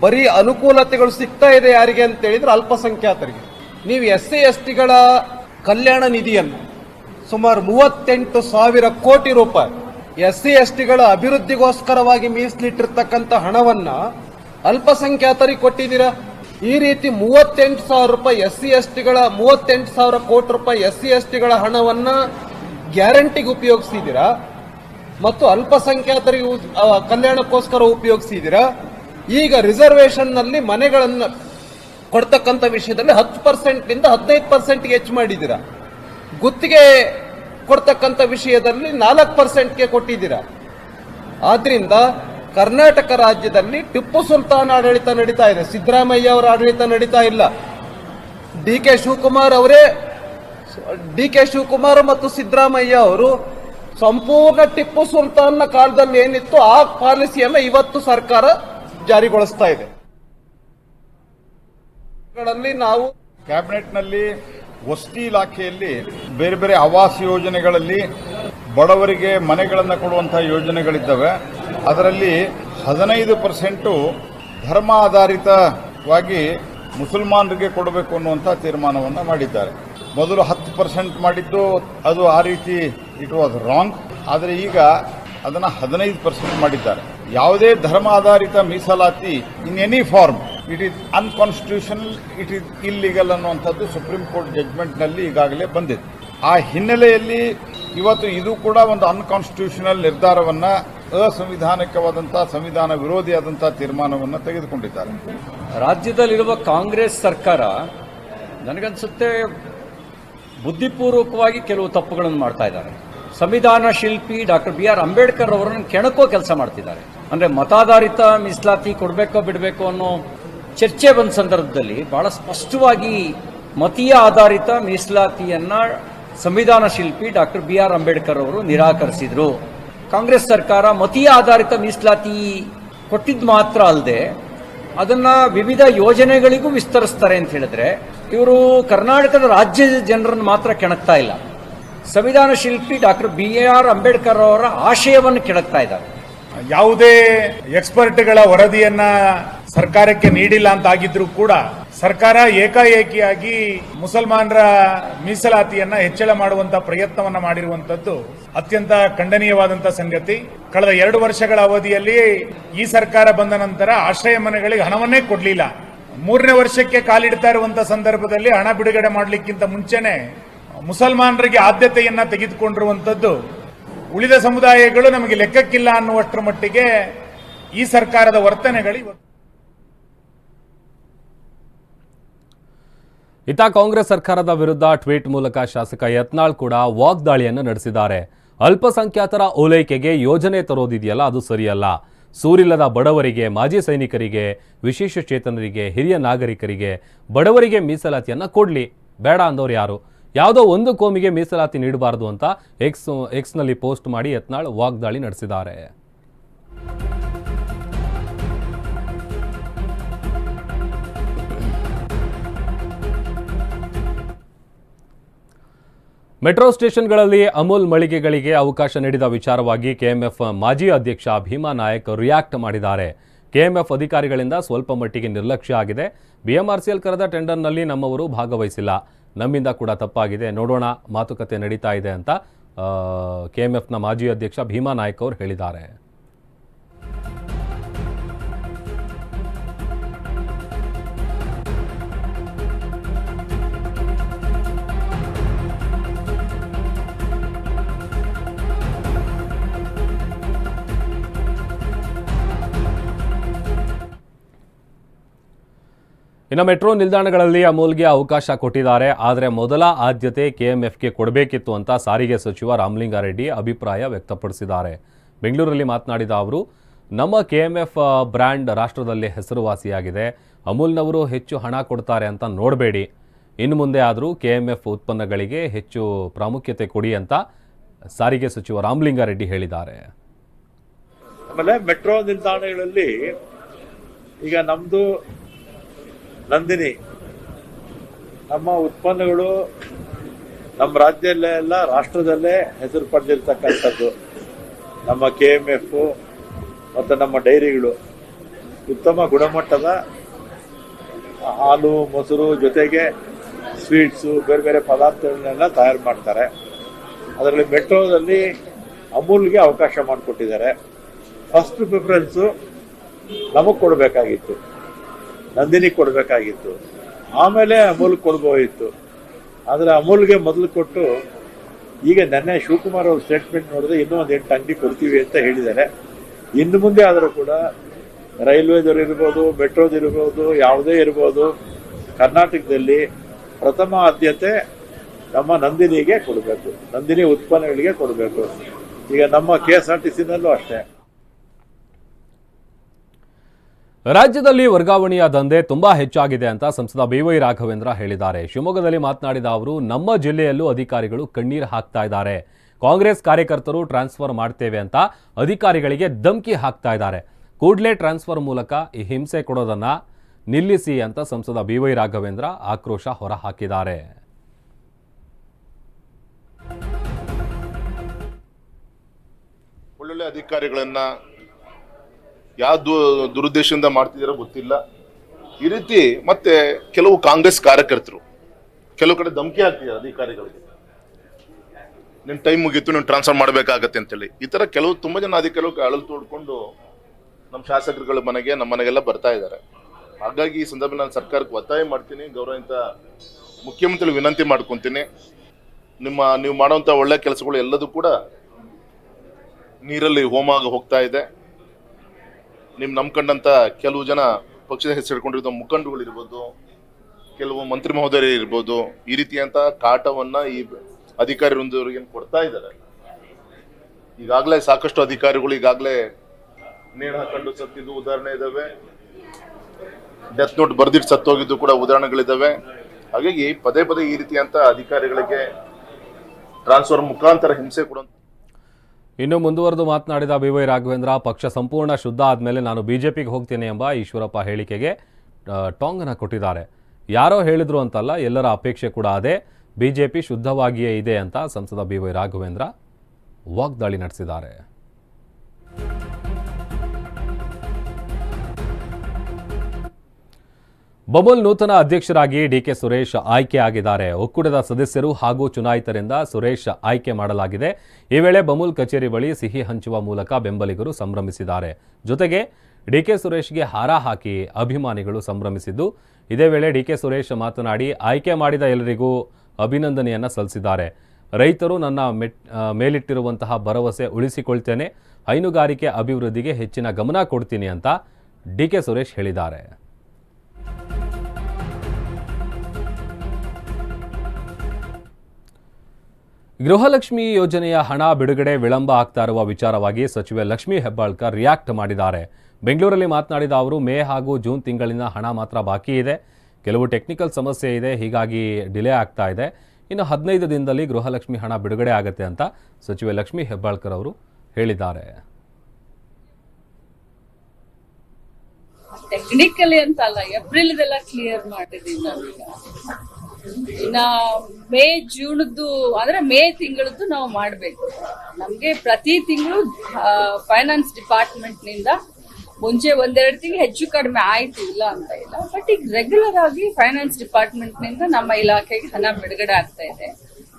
ಬರೀ ಅನುಕೂಲತೆಗಳು ಸಿಗ್ತಾ ಇದೆ ಯಾರಿಗೆ ಅಂತ ಹೇಳಿದ್ರೆ ಅಲ್ಪಸಂಖ್ಯಾತರಿಗೆ. ನೀವು ಎಸ್ ಸಿ ಎಸ್ ಟಿಗಳ ಕಲ್ಯಾಣ ನಿಧಿಯನ್ನು ಸುಮಾರು ಮೂವತ್ತೆಂಟು ಸಾವಿರ ಕೋಟಿ ರೂಪಾಯಿ ಎಸ್ ಸಿ ಎಸ್ ಟಿಗಳ ಅಭಿವೃದ್ಧಿಗೋಸ್ಕರವಾಗಿ ಮೀಸಲಿಟ್ಟಿರ್ತಕ್ಕಂಥ ಹಣವನ್ನ ಅಲ್ಪಸಂಖ್ಯಾತರಿಗೆ ಕೊಟ್ಟಿದ್ದೀರಾ? ಈ ರೀತಿ ಮೂವತ್ತೆಂಟು ಸಾವಿರ ರೂಪಾಯಿ ಎಸ್ ಸಿ ಎಸ್ ಟಿಗಳ ಮೂವತ್ತೆಂಟು ಸಾವಿರ ಕೋಟಿ ರೂಪಾಯಿ ಎಸ್ ಸಿ ಎಸ್ ಟಿಗಳ ಹಣವನ್ನ ಗ್ಯಾರಂಟಿಗೆ ಉಪಯೋಗಿಸಿದ್ದೀರಾ? ಮತ್ತು ಅಲ್ಪಸಂಖ್ಯಾತರಿಗೆ ಕಲ್ಯಾಣಕ್ಕೋಸ್ಕರ ಉಪಯೋಗಿಸಿದ್ದೀರಾ? ಈಗ ರಿಸರ್ವೇಶನ್ನಲ್ಲಿ ಮನೆಗಳನ್ನ ಕೊಡ್ತಕ್ಕಂಥ ವಿಷಯದಲ್ಲಿ ಹತ್ತು ಪರ್ಸೆಂಟ್ನಿಂದ ಹದಿನೈದು ಪರ್ಸೆಂಟ್ಗೆ ಹೆಚ್ಚು ಮಾಡಿದ್ದೀರಾ? ಗುತ್ತಿಗೆ ಕೊಡ್ತಕ್ಕಂಥ ವಿಷಯದಲ್ಲಿ ನಾಲ್ಕು ಪರ್ಸೆಂಟ್ಗೆ ಕೊಟ್ಟಿದ್ದೀರಾ. ಆದ್ರಿಂದ ಕರ್ನಾಟಕ ರಾಜ್ಯದಲ್ಲಿ ಟಿಪ್ಪು ಸುಲ್ತಾನ್ ಆಡಳಿತ ನಡೀತಾ ಇದೆ. ಸಿದ್ದರಾಮಯ್ಯ ಅವರ ಆಡಳಿತ ನಡೀತಾ ಇಲ್ಲ. ಡಿ ಕೆ ಶಿವಕುಮಾರ್ ಅವರೇ, ಡಿ ಕೆ ಶಿವಕುಮಾರ್ ಮತ್ತು ಸಿದ್ದರಾಮಯ್ಯ ಅವರು ಸಂಪೂರ್ಣ ಟಿಪ್ಪು ಸುಲ್ತಾನ್ನ ಕಾಲದಲ್ಲಿ ಏನಿತ್ತು, ಆ ಪಾಲಿಸಿಯನ್ನು ಇವತ್ತು ಸರ್ಕಾರ ಜಾರಿಗೊಳಿಸ್ತಾ ಇದೆ. ನಾವು ಕ್ಯಾಬಿನೆಟ್ನಲ್ಲಿ ವಸತಿ ಇಲಾಖೆಯಲ್ಲಿ ಬೇರೆ ಬೇರೆ ಆವಾಸ ಯೋಜನೆಗಳಲ್ಲಿ ಬಡವರಿಗೆ ಮನೆಗಳನ್ನು ಕೊಡುವಂತಹ ಯೋಜನೆಗಳಿದ್ದಾವೆ. ಅದರಲ್ಲಿ ಹದಿನೈದು ಪರ್ಸೆಂಟು ಧರ್ಮ ಆಧಾರಿತವಾಗಿ ಮುಸಲ್ಮಾನರಿಗೆ ಕೊಡಬೇಕು ಅನ್ನುವಂಥ ತೀರ್ಮಾನವನ್ನು ಮಾಡಿದ್ದಾರೆ. ಮೊದಲು ಹತ್ತು ಪರ್ಸೆಂಟ್ ಮಾಡಿದ್ದು, ಅದು ಆ ರೀತಿ ಇಟ್ ವಾಸ್ ರಾಂಗ್. ಆದರೆ ಈಗ ಅದನ್ನು ಹದಿನೈದು ಪರ್ಸೆಂಟ್ ಮಾಡಿದ್ದಾರೆ. ಯಾವುದೇ ಧರ್ಮ ಆಧಾರಿತ ಮೀಸಲಾತಿ in any form it is unconstitutional it is illegal ಅನ್ನುವಂಥದ್ದು ಸುಪ್ರೀಂ ಕೋರ್ಟ್ ಜಜ್ಮೆಂಟ್ನಲ್ಲಿ ಈಗಾಗಲೇ ಬಂದಿದೆ. ಆ ಹಿನ್ನೆಲೆಯಲ್ಲಿ ಇವತ್ತು ಇದು ಕೂಡ ಒಂದು ಅನ್ಕಾನ್ಸ್ಟಿಟ್ಯೂಷನಲ್ ನಿರ್ಧಾರವನ್ನು ಅಸಂವಿಧಾನಿಕವಾದಂಥ ಸಂವಿಧಾನ ವಿರೋಧಿಯಾದಂಥ ತೀರ್ಮಾನವನ್ನು ತೆಗೆದುಕೊಂಡಿದ್ದಾರೆ. ರಾಜ್ಯದಲ್ಲಿರುವ ಕಾಂಗ್ರೆಸ್ ಸರ್ಕಾರ ನನಗನ್ಸುತ್ತೆ ಬುದ್ಧಿಪೂರ್ವಕವಾಗಿ ಕೆಲವು ತಪ್ಪುಗಳನ್ನು ಮಾಡ್ತಾ ಇದ್ದಾರೆ. ಸಂವಿಧಾನ ಶಿಲ್ಪಿ ಡಾಕ್ಟರ್ ಬಿ ಆರ್ ಅಂಬೇಡ್ಕರ್ ಅವರನ್ನು ಕೆಣಕೋ ಕೆಲಸ ಮಾಡ್ತಿದ್ದಾರೆ. ಅಂದ್ರೆ ಮತಾಧಾರಿತ ಮೀಸಲಾತಿ ಕೊಡಬೇಕೋ ಬಿಡಬೇಕು ಅನ್ನೋ ಚರ್ಚೆ ಬಂದ ಸಂದರ್ಭದಲ್ಲಿ ಬಹಳ ಸ್ಪಷ್ಟವಾಗಿ ಮತೀಯ ಆಧಾರಿತ ಮೀಸಲಾತಿಯನ್ನ ಸಂವಿಧಾನ ಶಿಲ್ಪಿ ಡಾಕ್ಟರ್ ಬಿ ಆರ್ ಅಂಬೇಡ್ಕರ್ ಅವರು ನಿರಾಕರಿಸಿದ್ರು. ಕಾಂಗ್ರೆಸ್ ಸರ್ಕಾರ ಮತೀಯ ಆಧಾರಿತ ಮೀಸಲಾತಿ ಕೊಟ್ಟಿದ್ದು ಮಾತ್ರ ಅಲ್ಲದೆ ಅದನ್ನ ವಿವಿಧ ಯೋಜನೆಗಳಿಗೂ ವಿಸ್ತರಿಸ್ತಾರೆ ಅಂತ ಹೇಳಿದ್ರೆ ಇವರು ಕರ್ನಾಟಕದ ರಾಜ್ಯದ ಜನರನ್ನು ಮಾತ್ರ ಕೆಣಕ್ತಾ ಇಲ್ಲ. ಸಂವಿಧಾನ ಶಿಲ್ಪಿ ಡಾಕ್ಟರ್ ಬಿ ಆರ್ ಅಂಬೇಡ್ಕರ್ ಅವರ ಆಶಯವನ್ನು ಕೆಣಕ್ತಾ ಇದ್ದಾರೆ. ಯಾವುದೇ ಎಕ್ಸ್ಪರ್ಟ್ಗಳ ವರದಿಯನ್ನ ಸರ್ಕಾರಕ್ಕೆ ನೀಡಿಲ್ಲ ಅಂತ ಆಗಿದ್ರು ಕೂಡ ಸರ್ಕಾರ ಏಕಾಏಕಿಯಾಗಿ ಮುಸಲ್ಮಾನರ ಮೀಸಲಾತಿಯನ್ನ ಹೆಚ್ಚಳ ಮಾಡುವಂತ ಪ್ರಯತ್ನವನ್ನ ಮಾಡಿರುವಂತದ್ದು ಅತ್ಯಂತ ಖಂಡನೀಯವಾದಂತಹ ಸಂಗತಿ. ಕಳೆದ ಎರಡು ವರ್ಷಗಳ ಅವಧಿಯಲ್ಲಿ ಈ ಸರ್ಕಾರ ಬಂದ ನಂತರ ಆಶ್ರಯ ಮನೆಗಳಿಗೆ ಹಣವನ್ನೇ ಕೊಡಲಿಲ್ಲ. ಮೂರನೇ ವರ್ಷಕ್ಕೆ ಕಾಲಿಡ್ತಾ ಇರುವಂತಹ ಸಂದರ್ಭದಲ್ಲಿ ಹಣ ಬಿಡುಗಡೆ ಮಾಡಲಿಕ್ಕಿಂತ ಮುಂಚೆನೆ ಮುಸಲ್ಮಾನರಿಗೆ ಆದ್ಯತೆಯನ್ನ ತೆಗೆದುಕೊಂಡಿರುವಂತದ್ದು. ಉಳಿದ ಸಮುದಾಯಗಳು ನಮಗೆ ಲೆಕ್ಕಕ್ಕಿಲ್ಲ ಅನ್ನುವಷ್ಟರ ಮಟ್ಟಿಗೆ ಈ ಸರ್ಕಾರದ ವರ್ತನೆಗಳು ಇತ್ತ ಕಾಂಗ್ರೆಸ್ ಸರ್ಕಾರದ ವಿರುದ್ಧ ಟ್ವೀಟ್ ಮೂಲಕ ಶಾಸಕ ಯತ್ನಾಳ್ ಕೂಡ ವಾಗ್ದಾಳಿಯನ್ನು ನಡೆಸಿದ್ದಾರೆ. ಅಲ್ಪಸಂಖ್ಯಾತರ ಓಲೈಕೆಗೆ ಯೋಜನೆ ತರೋದಿದೆಯಲ್ಲ, ಅದು ಸರಿಯಲ್ಲ. ಸೂರಿಲ್ಲದ ಬಡವರಿಗೆ, ಮಾಜಿ ಸೈನಿಕರಿಗೆ, ವಿಶೇಷ ಚೇತನರಿಗೆ, ಹಿರಿಯ ನಾಗರಿಕರಿಗೆ ಬಡವರಿಗೆ ಮೀಸಲಾತಿಯನ್ನ ಕೊಡಲಿ. ಬೇಡ ಅಂದವ್ರು ಯಾರು? ಯಾವುದೋ ಒಂದು ಕೋಮಿಗೆ ಮೀಸಲಾತಿ ನೀಡಬಾರದು ಅಂತ ಎಕ್ಸ್ ಎಕ್ಸ್ನಲ್ಲಿ ಪೋಸ್ಟ್ ಮಾಡಿ ಯತ್ನಾಳ್ ವಾಗ್ದಾಳಿ ನಡೆಸಿದ್ದಾರೆ. ಮೆಟ್ರೋ ಸ್ಟೇಷನ್ಗಳಲ್ಲಿ ಅಮೂಲ್ ಮಳಿಗೆಗಳಿಗೆ ಅವಕಾಶ ನೀಡಿದ ವಿಚಾರವಾಗಿ ಕೆಎಂಎಫ್ ಮಾಜಿ ಅಧ್ಯಕ್ಷ ಭೀಮಾ ನಾಯಕ್ ರಿಯಾಕ್ಟ್ ಮಾಡಿದ್ದಾರೆ. ಕೆಎಂಎಫ್ ಅಧಿಕಾರಿಗಳಿಂದ ಸ್ವಲ್ಪ ಮಟ್ಟಿಗೆ ನಿರ್ಲಕ್ಷ್ಯ ಆಗಿದೆ. ಬಿಎಂಆರ್ಸಿಎಲ್ ಕರೆದ ಟೆಂಡರ್ನಲ್ಲಿ ನಮ್ಮವರು ಭಾಗವಹಿಸಿಲ್ಲ. ನಮ್ಮಿಂದ ಕೂಡ ತಪ್ಪಾಗಿದೆ. ನೋಡೋಣ ಮಾತುಕತೆ ನಡೀತಾ ಇದೆ ಅಂತ ಕೆಎಂಎಫ್ನ ಮಾಜಿ ಅಧ್ಯಕ್ಷ ಭೀಮಾ ನಾಯಕ್ ಅವರು ಹೇಳಿದ್ದಾರೆ. ಇನ್ನು ಮೆಟ್ರೋ ನಿಲ್ದಾಣಗಳಲ್ಲಿ ಅಮೂಲ್ಗೆ ಅವಕಾಶ ಕೊಟ್ಟಿದ್ದಾರೆ. ಆದರೆ ಮೊದಲ ಆದ್ಯತೆ ಕೆಎಂಎಫ್ಗೆ ಕೊಡಬೇಕಿತ್ತು ಅಂತ ಸಾರಿಗೆ ಸಚಿವ ರಾಮಲಿಂಗಾರೆಡ್ಡಿ ಅಭಿಪ್ರಾಯ ವ್ಯಕ್ತಪಡಿಸಿದ್ದಾರೆ. ಬೆಂಗಳೂರಲ್ಲಿ ಮಾತನಾಡಿದ ಅವರು, ನಮ್ಮ ಕೆಎಂಎಫ್ ಬ್ರ್ಯಾಂಡ್ ರಾಷ್ಟ್ರದಲ್ಲಿ ಹೆಸರುವಾಸಿಯಾಗಿದೆ. ಅಮೂಲ್ನವರು ಹೆಚ್ಚು ಹಣ ಕೊಡ್ತಾರೆ ಅಂತ ನೋಡಬೇಡಿ. ಇನ್ನು ಮುಂದೆ ಆದರೂ ಕೆಎಂಎಫ್ ಉತ್ಪನ್ನಗಳಿಗೆ ಹೆಚ್ಚು ಪ್ರಾಮುಖ್ಯತೆ ಕೊಡಿ ಅಂತ ಸಾರಿಗೆ ಸಚಿವ ರಾಮಲಿಂಗಾರೆಡ್ಡಿ ಹೇಳಿದ್ದಾರೆ. ಆಮೇಲೆ ಮೆಟ್ರೋ ನಿಲ್ದಾಣಗಳಲ್ಲಿ ಈಗ ನಮ್ದು ನಂದಿನಿ, ನಮ್ಮ ಉತ್ಪನ್ನಗಳು ನಮ್ಮ ರಾಜ್ಯದಲ್ಲೇ ಎಲ್ಲ ರಾಷ್ಟ್ರದಲ್ಲೇ ಹೆಸರು ಪಡೆದಿರ್ತಕ್ಕಂಥದ್ದು. ನಮ್ಮ ಕೆ ಎಂ ಎಫ್ ಮತ್ತು ನಮ್ಮ ಡೈರಿಗಳು. ಉತ್ತಮ ಗುಣಮಟ್ಟದ ಹಾಲು, ಮೊಸರು ಜೊತೆಗೆ ಸ್ವೀಟ್ಸು, ಬೇರೆ ಬೇರೆ ಪದಾರ್ಥಗಳನ್ನೆಲ್ಲ ತಯಾರು ಮಾಡ್ತಾರೆ. ಅದರಲ್ಲಿ ಮೆಟ್ರೋದಲ್ಲಿ ಅಮೂಲ್ಗೆ ಅವಕಾಶ ಮಾಡಿಕೊಟ್ಟಿದ್ದಾರೆ. ಫಸ್ಟ್ ಪ್ರಿಫರೆನ್ಸು ನಮಗೆ ಕೊಡಬೇಕಾಗಿತ್ತು. ನಂದಿನಿ ಕೊಡಬೇಕಾಗಿತ್ತು. ಆಮೇಲೆ ಅಮೂಲ್ ಕೊಡ್ಬೋದಿತ್ತು ಆದರೆ ಅಮೂಲ್ಗೆ ಮೊದಲು ಕೊಟ್ಟು, ಈಗ ನೆನ್ನೆ ಶಿವಕುಮಾರ್ ಅವ್ರ ಸ್ಟೇಟ್ಮೆಂಟ್ ನೋಡಿದ್ರೆ ಇನ್ನೂ ಒಂದು ಎಂಟು ಅಂಗಡಿ ಕೊಡ್ತೀವಿ ಅಂತ ಹೇಳಿದ್ದಾರೆ. ಇನ್ನು ಮುಂದೆ ಆದರೂ ಕೂಡ ರೈಲ್ವೇದವ್ರು ಇರ್ಬೋದು ಮೆಟ್ರೋದಿರ್ಬೋದು ಯಾವುದೇ ಇರ್ಬೋದು, ಕರ್ನಾಟಕದಲ್ಲಿ ಪ್ರಥಮ ಆದ್ಯತೆ ನಮ್ಮ ನಂದಿನಿಗೆ ಕೊಡಬೇಕು. ನಂದಿನಿ ಉತ್ಪನ್ನಗಳಿಗೆ ಕೊಡಬೇಕು. ಈಗ ನಮ್ಮ ಕೆ ಎಸ್ ಆರ್ ಟಿ ಸಿನಲ್ಲೂ ಅಷ್ಟೇ. ರಾಜ್ಯದಲ್ಲಿ ವರ್ಗಾವಣೆಯ ದಂಧೆ ತುಂಬಾ ಹೆಚ್ಚಾಗಿದೆ ಅಂತ ಸಂಸದ ಬಿವೈ ರಾಘವೇಂದ್ರ ಹೇಳಿದ್ದಾರೆ. ಶಿವಮೊಗ್ಗದಲ್ಲಿ ಮಾತನಾಡಿದ ಅವರು, ನಮ್ಮ ಜಿಲ್ಲೆಯಲ್ಲೂ ಅಧಿಕಾರಿಗಳು ಕಣ್ಣೀರು ಹಾಕ್ತಾ ಇದ್ದಾರೆ. ಕಾಂಗ್ರೆಸ್ ಕಾರ್ಯಕರ್ತರು ಟ್ರಾನ್ಸ್ಫರ್ ಮಾಡ್ತೇವೆ ಅಂತ ಅಧಿಕಾರಿಗಳಿಗೆ ಧಮಕಿ ಹಾಕ್ತಾ ಇದ್ದಾರೆ. ಕೂಡಲೇ ಟ್ರಾನ್ಸ್ಫರ್ ಮೂಲಕ ಈ ಹಿಂಸೆ ಕೊಡೋದನ್ನ ನಿಲ್ಲಿಸಿ ಅಂತ ಸಂಸದ ಬಿವೈ ರಾಘವೇಂದ್ರ ಆಕ್ರೋಶ ಹೊರಹಾಕಿದ್ದಾರೆ. ಒಳ್ಳೊಳ್ಳೆ ಅಧಿಕಾರಿಗಳನ್ನ ಯಾವ ದು- ದುರುದ್ದೇಶದಿಂದ ಮಾಡ್ತಿದ್ದೀರೋ ಗೊತ್ತಿಲ್ಲ. ಈ ರೀತಿ ಮತ್ತೆ ಕೆಲವು ಕಾಂಗ್ರೆಸ್ ಕಾರ್ಯಕರ್ತರು, ಕೆಲವು ಕಡೆ ಧಮಕಿ ಹಾಕ್ತಿದ್ದಾರೆ ಅಧಿಕಾರಿಗಳಿಗೆ. ನಿನ್ನ ಟೈಮ್ ಮುಗೀತು ನೀವು ಟ್ರಾನ್ಸ್ಫರ್ ಮಾಡಬೇಕಾಗತ್ತೆ ಅಂತೇಳಿ. ಈ ಥರ ಕೆಲವು ತುಂಬ ಜನ ಅಧಿಕಾರಿಗಳು ಅಳಲು ತೋಡ್ಕೊಂಡು ನಮ್ಮ ಶಾಸಕರುಗಳ ಮನೆಗೆ ನಮ್ಮ ಮನೆಗೆಲ್ಲ ಬರ್ತಾ ಇದ್ದಾರೆ. ಹಾಗಾಗಿ ಈ ಸಂದರ್ಭ ನಾನು ಸರ್ಕಾರಕ್ಕೆ ಒತ್ತಾಯ ಮಾಡ್ತೀನಿ ಗೌರವಿತ ಮುಖ್ಯಮಂತ್ರಿ ವಿನಂತಿ ಮಾಡ್ಕೊತೀನಿ. ನಿಮ್ಮ, ನೀವು ಮಾಡುವಂಥ ಒಳ್ಳೆ ಕೆಲಸಗಳು ಎಲ್ಲದೂ ಕೂಡ ನೀರಲ್ಲಿ ಹೋಮ ಹೋಗ್ತಾ ಇದೆ. ನಿಮ್ ನಂಬ್ಕೊಂಡಂತ ಕೆಲವು ಜನ ಪಕ್ಷದ ಹೆಸರಿಕೊಂಡಿರೋ ಮುಖಂಡಗಳಿರ್ಬೋದು ಕೆಲವು ಮಂತ್ರಿ ಮಹೋದಯರು ಇರ್ಬೋದು, ಈ ರೀತಿಯಂತ ಕಾಟವನ್ನ ಈ ಅಧಿಕಾರಿ ಏನು ಕೊಡ್ತಾ ಇದ್ದಾರೆ. ಈಗಾಗಲೇ ಸಾಕಷ್ಟು ಅಧಿಕಾರಿಗಳು ಈಗಾಗಲೇ ನೇಣು ಹಾಕೊಂಡು ಸತ್ತಿದ್ದು ಉದಾಹರಣೆ ಇದಾವೆ. ಡೆತ್ ನೋಟ್ ಬರ್ದಿಟ್ಟು ಸತ್ತೋಗಿದ್ದು ಕೂಡ ಉದಾಹರಣೆಗಳಿದ್ದಾವೆ ಹಾಗಾಗಿ ಪದೇ ಪದೇ ಈ ರೀತಿಯಂತ ಅಧಿಕಾರಿಗಳಿಗೆ ಟ್ರಾನ್ಸ್ಫರ್ ಮುಖಾಂತರ ಹಿಂಸೆ ಕೊಡುವಂತ ಇನ್ನು ಮುಂದುವರೆದು ಮಾತನಾಡಿದ ಬಿವೈ ರಾಘವೇಂದ್ರ, ಪಕ್ಷ ಸಂಪೂರ್ಣ ಶುದ್ಧ ಆದಮೇಲೆ ನಾನು ಬಿಜೆಪಿಗೆ ಹೋಗ್ತೇನೆ ಎಂಬ ಈಶ್ವರಪ್ಪ ಹೇಳಿಕೆಗೆ ಟಾಂಗನ್ನು ಟಾಂಗನ ಕೊಟ್ಟಿದ್ದಾರೆ. ಯಾರೋ ಹೇಳಿದ್ರು ಅಂತಲ್ಲ, ಎಲ್ಲರ ಅಪೇಕ್ಷೆ ಕೂಡ ಅದೇ. ಬಿಜೆಪಿ ಶುದ್ಧವಾಗಿಯೇ ಇದೆ ಅಂತ ಸಂಸದ ಬಿವೈ ರಾಘವೇಂದ್ರ ವಾಗ್ದಾಳಿ ನಡೆಸಿದ್ದಾರೆ. ಬಬಲ್ ನೂತನ ಅಧ್ಯಕ್ಷರಾಗಿ ಡಿಕೆ ಸುರೇಶ್ ಆಯ್ಕೆ ಆಗಿದ್ದಾರೆ. ಒಕ್ಕೂಟದ ಸದಸ್ಯರು ಹಾಗೂ ಚುನಾಯಿತರಿಂದ ಸುರೇಶ್ ಆಯ್ಕೆ ಮಾಡಲಾಗಿದೆ. ಈ ವೇಳೆ ಬಮೂಲ್ ಕಚೇರಿ ಬಳಿ ಸಿಹಿ ಹಂಚುವ ಮೂಲಕ ಬೆಂಬಲಿಗರು ಸಂಭ್ರಮಿಸಿದ್ದಾರೆ. ಜೊತೆಗೆ ಡಿಕೆ ಸುರೇಶ್ಗೆ ಹಾರ ಹಾಕಿ ಅಭಿಮಾನಿಗಳು ಸಂಭ್ರಮಿಸಿದ್ದು, ಇದೇ ವೇಳೆ ಡಿಕೆ ಸುರೇಶ್ ಮಾತನಾಡಿ, ಆಯ್ಕೆ ಮಾಡಿದ ಎಲ್ಲರಿಗೂ ಅಭಿನಂದನೆಯನ್ನು ಸಲ್ಲಿಸಿದ್ದಾರೆ. ರೈತರು ನನ್ನ ಮೇಲಿಟ್ಟಿರುವಂತಹ ಭರವಸೆ ಉಳಿಸಿಕೊಳ್ತೇನೆ. ಹೈನುಗಾರಿಕೆ ಅಭಿವೃದ್ಧಿಗೆ ಹೆಚ್ಚಿನ ಗಮನ ಕೊಡ್ತೀನಿ ಅಂತ ಡಿಕೆ ಸುರೇಶ್ ಹೇಳಿದ್ದಾರೆ. ಗೃಹಲಕ್ಷ್ಮಿ ಯೋಜನೆಯ ಹಣ ಬಿಡುಗಡೆ ವಿಳಂಬ ಆಗ್ತಾ ಇರುವ ವಿಚಾರವಾಗಿ ಸಚಿವೆ ಲಕ್ಷ್ಮೀ ಹೆಬ್ಬಾಳ್ಕರ್ ರಿಯಾಕ್ಟ್ ಮಾಡಿದ್ದಾರೆ. ಬೆಂಗಳೂರಲ್ಲಿ ಮಾತನಾಡಿದ ಅವರು, ಮೇ ಹಾಗೂ ಜೂನ್ ತಿಂಗಳಿನ ಹಣ ಮಾತ್ರ ಬಾಕಿ ಇದೆ. ಕೆಲವು ಟೆಕ್ನಿಕಲ್ ಸಮಸ್ಯೆ ಇದೆ, ಹೀಗಾಗಿ ಡಿಲೇ ಆಗ್ತಾ ಇದೆ. ಇನ್ನು ಹದಿನೈದು ದಿನದಲ್ಲಿ ಗೃಹಲಕ್ಷ್ಮಿ ಹಣ ಬಿಡುಗಡೆ ಆಗುತ್ತೆ ಅಂತ ಸಚಿವೆ ಲಕ್ಷ್ಮೀ ಹೆಬ್ಬಾಳ್ಕರ್ ಅವರು ಹೇಳಿದ್ದಾರೆ. ಟೆಕ್ನಿಕಲಿ ಅಂತ ಅಲ್ಲ ಏಪ್ರಿಲ್ ಕ್ಲಿಯರ್ ಮಾಡಿದೀವಿ ಇನ್ನ ಮೇ ಜೂನ್ದು, ಅಂದ್ರೆ ಮೇ ತಿಂಗಳದ್ದು ನಾವು ಮಾಡ್ಬೇಕು. ನಮ್ಗೆ ಪ್ರತಿ ತಿಂಗಳು ಫೈನಾನ್ಸ್ ಡಿಪಾರ್ಟ್ಮೆಂಟ್ನಿಂದ ಮುಂಚೆ ಒಂದೆರಡು ತಿಂಗಳು ಹೆಚ್ಚು ಕಡಿಮೆ ಆಯ್ತು ಇಲ್ಲ ಅಂತ ಇಲ್ಲ. ಬಟ್ ಈಗ ರೆಗ್ಯುಲರ್ ಆಗಿ ಫೈನಾನ್ಸ್ ಡಿಪಾರ್ಟ್ಮೆಂಟ್ನಿಂದ ನಮ್ಮ ಇಲಾಖೆಗೆ ಹಣ ಬಿಡುಗಡೆ ಆಗ್ತಾ ಇದೆ.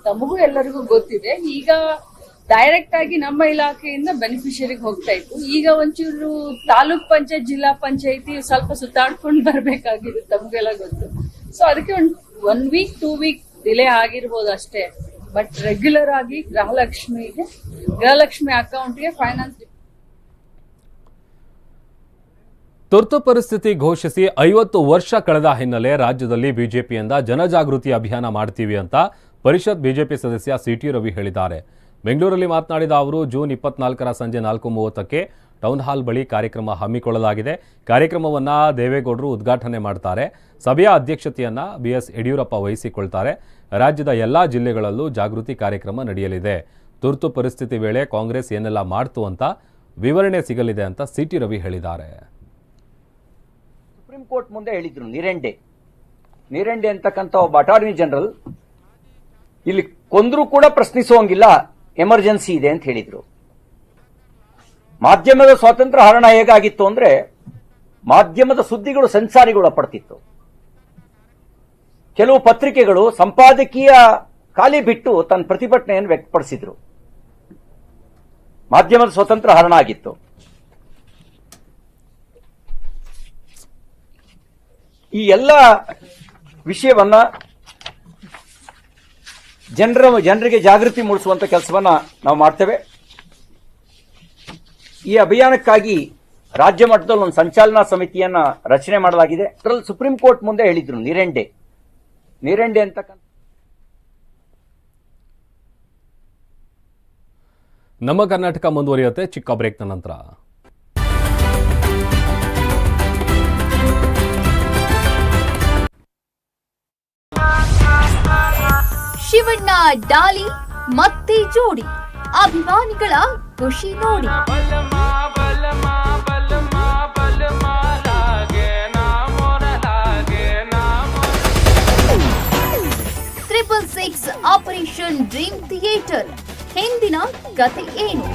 ತಮಗೂ ಎಲ್ಲರಿಗೂ ಗೊತ್ತಿದೆ. ಈಗ ಡೈರೆಕ್ಟ್ ಆಗಿ ನಮ್ಮ ಇಲಾಖೆಯಿಂದ ಬೆನಿಫಿಷರಿಗೆ ಹೋಗ್ತಾ ಇತ್ತು. ಈಗ ಒಂಚೂರು ತಾಲೂಕ್ ಪಂಚಾಯತ್, ಜಿಲ್ಲಾ ಪಂಚಾಯತಿ ಸ್ವಲ್ಪ ಸುತ್ತಾಡ್ಕೊಂಡು ಬರ್ಬೇಕಾಗಿದೆ ತಮಗೆಲ್ಲ ಗೊತ್ತು. ಸೊ ಅದಕ್ಕೆ ಒಂದು one week two week delay ಆಗಿರ್ಬೋದು ಅಷ್ಟೇ. ಬಟ್ ರೆಗ್ಯುಲರ್ ಆಗಿ ಗೃಹಲಕ್ಷ್ಮಿಗೆ ಗೃಹಲಕ್ಷ್ಮಿ ಅಕೌಂಟ್ಗೆ ಫೈನಾನ್ಸ್ ತುರ್ತು ಪರಿಸ್ಥಿತಿ ಘೋಷಿಸಿ ಐವತ್ತು ವರ್ಷ ಕಳೆದ ಹಿನ್ನೆಲೆ ರಾಜ್ಯದಲ್ಲಿ ಬಿಜೆಪಿಯಿಂದ ಜನಜಾಗೃತಿ ಅಭಿಯಾನ ಮಾಡ್ತೀವಿ ಅಂತ ಪರಿಷತ್ ಬಿಜೆಪಿ ಸದಸ್ಯ ಸಿಟಿ ರವಿ ಹೇಳಿದ್ದಾರೆ. ಬೆಂಗಳೂರಲ್ಲಿ ಮಾತನಾಡಿದ ಅವರು, ಜೂನ್ ಇಪ್ಪತ್ನಾಲ್ಕರ ಸಂಜೆ ನಾಲ್ಕು ಮೂವತ್ತಕ್ಕೆ ಟೌನ್ ಹಾಲ್ ಬಳಿ ಕಾರ್ಯಕ್ರಮ ಹಮ್ಮಿಕೊಳ್ಳಲಾಗಿದೆ. ಕಾರ್ಯಕ್ರಮವನ್ನು ದೇವೇಗೌಡರು ಉದ್ಘಾಟನೆ ಮಾಡ್ತಾರೆ. ಸಭೆಯ ಅಧ್ಯಕ್ಷತೆಯನ್ನು ಬಿ ಎಸ್ ಯಡಿಯೂರಪ್ಪ ವಹಿಸಿಕೊಳ್ತಾರೆ. ರಾಜ್ಯದ ಎಲ್ಲ ಜಿಲ್ಲೆಗಳಲ್ಲೂ ಜಾಗೃತಿ ಕಾರ್ಯಕ್ರಮ ನಡೆಯಲಿದೆ. ತುರ್ತು ಪರಿಸ್ಥಿತಿ ವೇಳೆ ಕಾಂಗ್ರೆಸ್ ಏನೆಲ್ಲ ಮಾಡ್ತು ಅಂತ ವಿವರಣೆ ಸಿಗಲಿದೆ ಅಂತ ಸಿ ಟಿ ರವಿ ಹೇಳಿದ್ದಾರೆ. ಸುಪ್ರೀಂ ಕೋರ್ಟ್ ಮುಂದೆ ಹೇಳಿದ್ರು, ನಿರೆಂಡೆ. ನಿರೆಂಡೆ ಅಂತಕ್ಕಂಥ ಒಬ್ಬ ಅಟಾರ್ನಿ ಜನರಲ್ ಇಲ್ಲಿ ಕೊಂದರೂ ಕೂಡ ಪ್ರಶ್ನಿಸುವಂಗಿಲ್ಲ ಎಮರ್ಜೆನ್ಸಿ ಇದೆ ಅಂತ ಹೇಳಿದ್ರು. ಮಾಧ್ಯಮದ ಸ್ವಾತಂತ್ರ್ಯ ಹರಣ ಹೇಗಾಗಿತ್ತು ಅಂದ್ರೆ ಮಾಧ್ಯಮದ ಸುದ್ದಿಗಳು ಸೆನ್ಸಾರಿಗೊಳಪಡ್ತಿತ್ತು ಕೆಲವು ಪತ್ರಿಕೆಗಳು ಸಂಪಾದಕೀಯ ಖಾಲಿ ಬಿಟ್ಟು ತನ್ನ ಪ್ರತಿಭಟನೆಯನ್ನು ವ್ಯಕ್ತಪಡಿಸಿದ್ರು. ಮಾಧ್ಯಮದ ಸ್ವತಂತ್ರ ಹರಣ ಆಗಿತ್ತು. ಈ ಎಲ್ಲ ವಿಷಯವನ್ನ ಜನರ ಜನರಿಗೆ ಜಾಗೃತಿ ಮೂಡಿಸುವಂತ ಕೆಲಸವನ್ನ ನಾವು ಮಾಡ್ತೇವೆ. ಈ ಅಭಿಯಾನಕ್ಕಾಗಿ ರಾಜ್ಯ ಮಟ್ಟದಲ್ಲಿ ಒಂದು ಸಂಚಾಲನಾ ಸಮಿತಿಯನ್ನ ರಚನೆ ಮಾಡಲಾಗಿದೆ. ಅದರಲ್ಲಿ ಸುಪ್ರೀಂ ಕೋರ್ಟ್ ಮುಂದೆ ಹೇಳಿದ್ರು ನಿರೆಂಡೆ. ನಿರೆಂಡೆ ಅಂತಕ್ಕಂಥ ನಮ್ಮ ಕರ್ನಾಟಕ ಮುಂದುವರಿಯುತ್ತೆ. ಚಿಕ್ಕ ಬ್ರೇಕ್ನ ನಂತರ. ಶಿವಣ್ಣ ಡಾಲಿ ಮತ್ತೆ ಜೋಡಿ. ಅಭಿಮಾನಿಗಳ ಖುಷಿ ನೋಡಿ. ಆಪರೇಷನ್ ಡ್ರೀಮ್ ಥಿಯೇಟರ್ ಹಿಂದಿನ ಕತೆ ಏನು?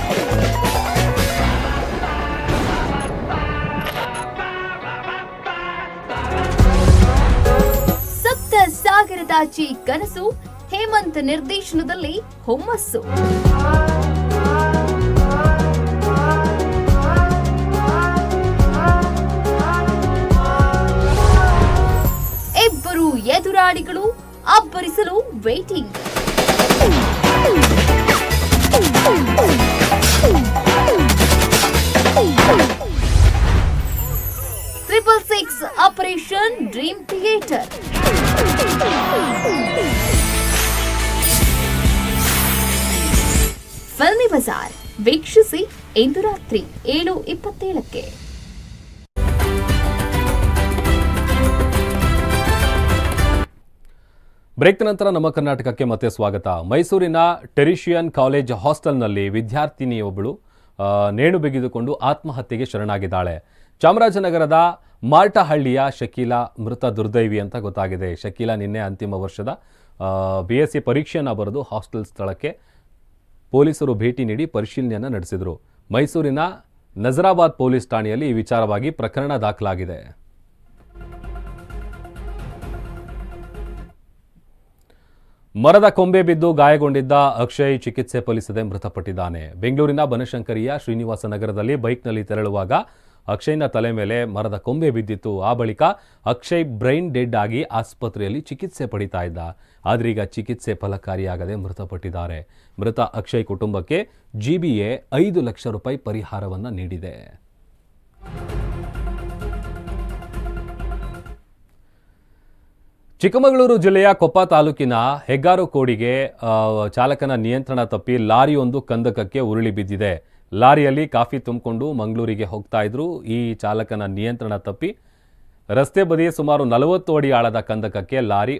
ಸಪ್ತ ಸಾಗರದಾಚಿ ಕನಸು ಹೇಮಂತ್ ನಿರ್ದೇಶನದಲ್ಲಿ ಹುಮ್ಮಸ್ಸು. ಅಬ್ಬರಿಸಲು waiting triple six operation dream theatre filmy Bazaar ವೀಕ್ಷಿಸಿ ಇಂದು ರಾತ್ರಿ ಏಳು ಇಪ್ಪತ್ತೇಳಕ್ಕೆ ಬ್ರೇಕ್ ನಂತರ ನಮ್ಮ ಕರ್ನಾಟಕಕ್ಕೆ ಮತ್ತೆ ಸ್ವಾಗತ. ಮೈಸೂರಿನ ಟೆರಿಷಿಯನ್ ಕಾಲೇಜ್ ಹಾಸ್ಟೆಲ್ನಲ್ಲಿ ವಿದ್ಯಾರ್ಥಿನಿಯೊಬ್ಬಳು ನೇಣು ಬಿಗಿದುಕೊಂಡು ಆತ್ಮಹತ್ಯೆಗೆ ಶರಣಾಗಿದ್ದಾಳೆ. ಚಾಮರಾಜನಗರದ ಮಾರ್ಟಹಳ್ಳಿಯ ಶಕೀಲಾ ಮೃತ ದುರ್ದೈವಿ ಅಂತ ಗೊತ್ತಾಗಿದೆ. ಶಕೀಲಾ ನಿನ್ನೆ ಅಂತಿಮ ವರ್ಷದ ಬಿ ಎಸ್ ಸಿ ಪರೀಕ್ಷೆಯನ್ನು ಬರೆದು ಹಾಸ್ಟೆಲ್ ಸ್ಥಳಕ್ಕೆ ಪೊಲೀಸರು ಭೇಟಿ ನೀಡಿ ಪರಿಶೀಲನೆಯನ್ನು ನಡೆಸಿದರು. ಮೈಸೂರಿನ ನಜರಾಬಾದ್ ಪೊಲೀಸ್ ಠಾಣೆಯಲ್ಲಿ ಈ ವಿಚಾರವಾಗಿ ಪ್ರಕರಣ ದಾಖಲಾಗಿದೆ. ಮರದ ಕೊಂಬೆ ಬಿದ್ದು ಗಾಯಗೊಂಡಿದ್ದ ಅಕ್ಷಯ್ ಚಿಕಿತ್ಸೆ ಫಲಿಸದೆ ಮೃತಪಟ್ಟಿದ್ದಾನೆ. ಬೆಂಗಳೂರಿನ ಬನಶಂಕರಿಯ ಶ್ರೀನಿವಾಸ ನಗರದಲ್ಲಿ ಬೈಕ್ನಲ್ಲಿ ತೆರಳುವಾಗ ಅಕ್ಷಯ್ನ ತಲೆ ಮೇಲೆ ಮರದ ಕೊಂಬೆ ಬಿದ್ದಿತ್ತು. ಆ ಬಳಿಕ ಅಕ್ಷಯ್ ಬ್ರೈನ್ ಡೆಡ್ ಆಗಿ ಆಸ್ಪತ್ರೆಯಲ್ಲಿ ಚಿಕಿತ್ಸೆ ಪಡಿತಾ ಇದ್ದ. ಆದ್ರೀಗ ಚಿಕಿತ್ಸೆ ಫಲಕಾರಿಯಾಗದೆ ಮೃತಪಟ್ಟಿದ್ದಾರೆ. ಮೃತ ಅಕ್ಷಯ್ ಕುಟುಂಬಕ್ಕೆ ಜಿಬಿಎ ಐದು ಲಕ್ಷ ರೂಪಾಯಿ ಪರಿಹಾರವನ್ನು ನೀಡಿದೆ. ಚಿಕ್ಕಮಗಳೂರು ಜಿಲ್ಲೆಯ ಕೊಪ್ಪ ತಾಲೂಕಿನ ಹೆಗ್ಗಾರು ಕೋಡಿಗೆ ಚಾಲಕನ ನಿಯಂತ್ರಣ ತಪ್ಪಿ ಲಾರಿಯೊಂದು ಕಂದಕಕ್ಕೆ ಉರುಳಿ ಬಿದ್ದಿದೆ. ಲಾರಿಯಲ್ಲಿ ಕಾಫಿ ತುಂಬಿಕೊಂಡು ಮಂಗಳೂರಿಗೆ ಹೋಗ್ತಾ ಇದ್ರು. ಈ ಚಾಲಕನ ನಿಯಂತ್ರಣ ತಪ್ಪಿ ರಸ್ತೆ ಬದಿಯ ಸುಮಾರು ನಲವತ್ತು ಅಡಿ ಆಳದ ಕಂದಕಕ್ಕೆ ಲಾರಿ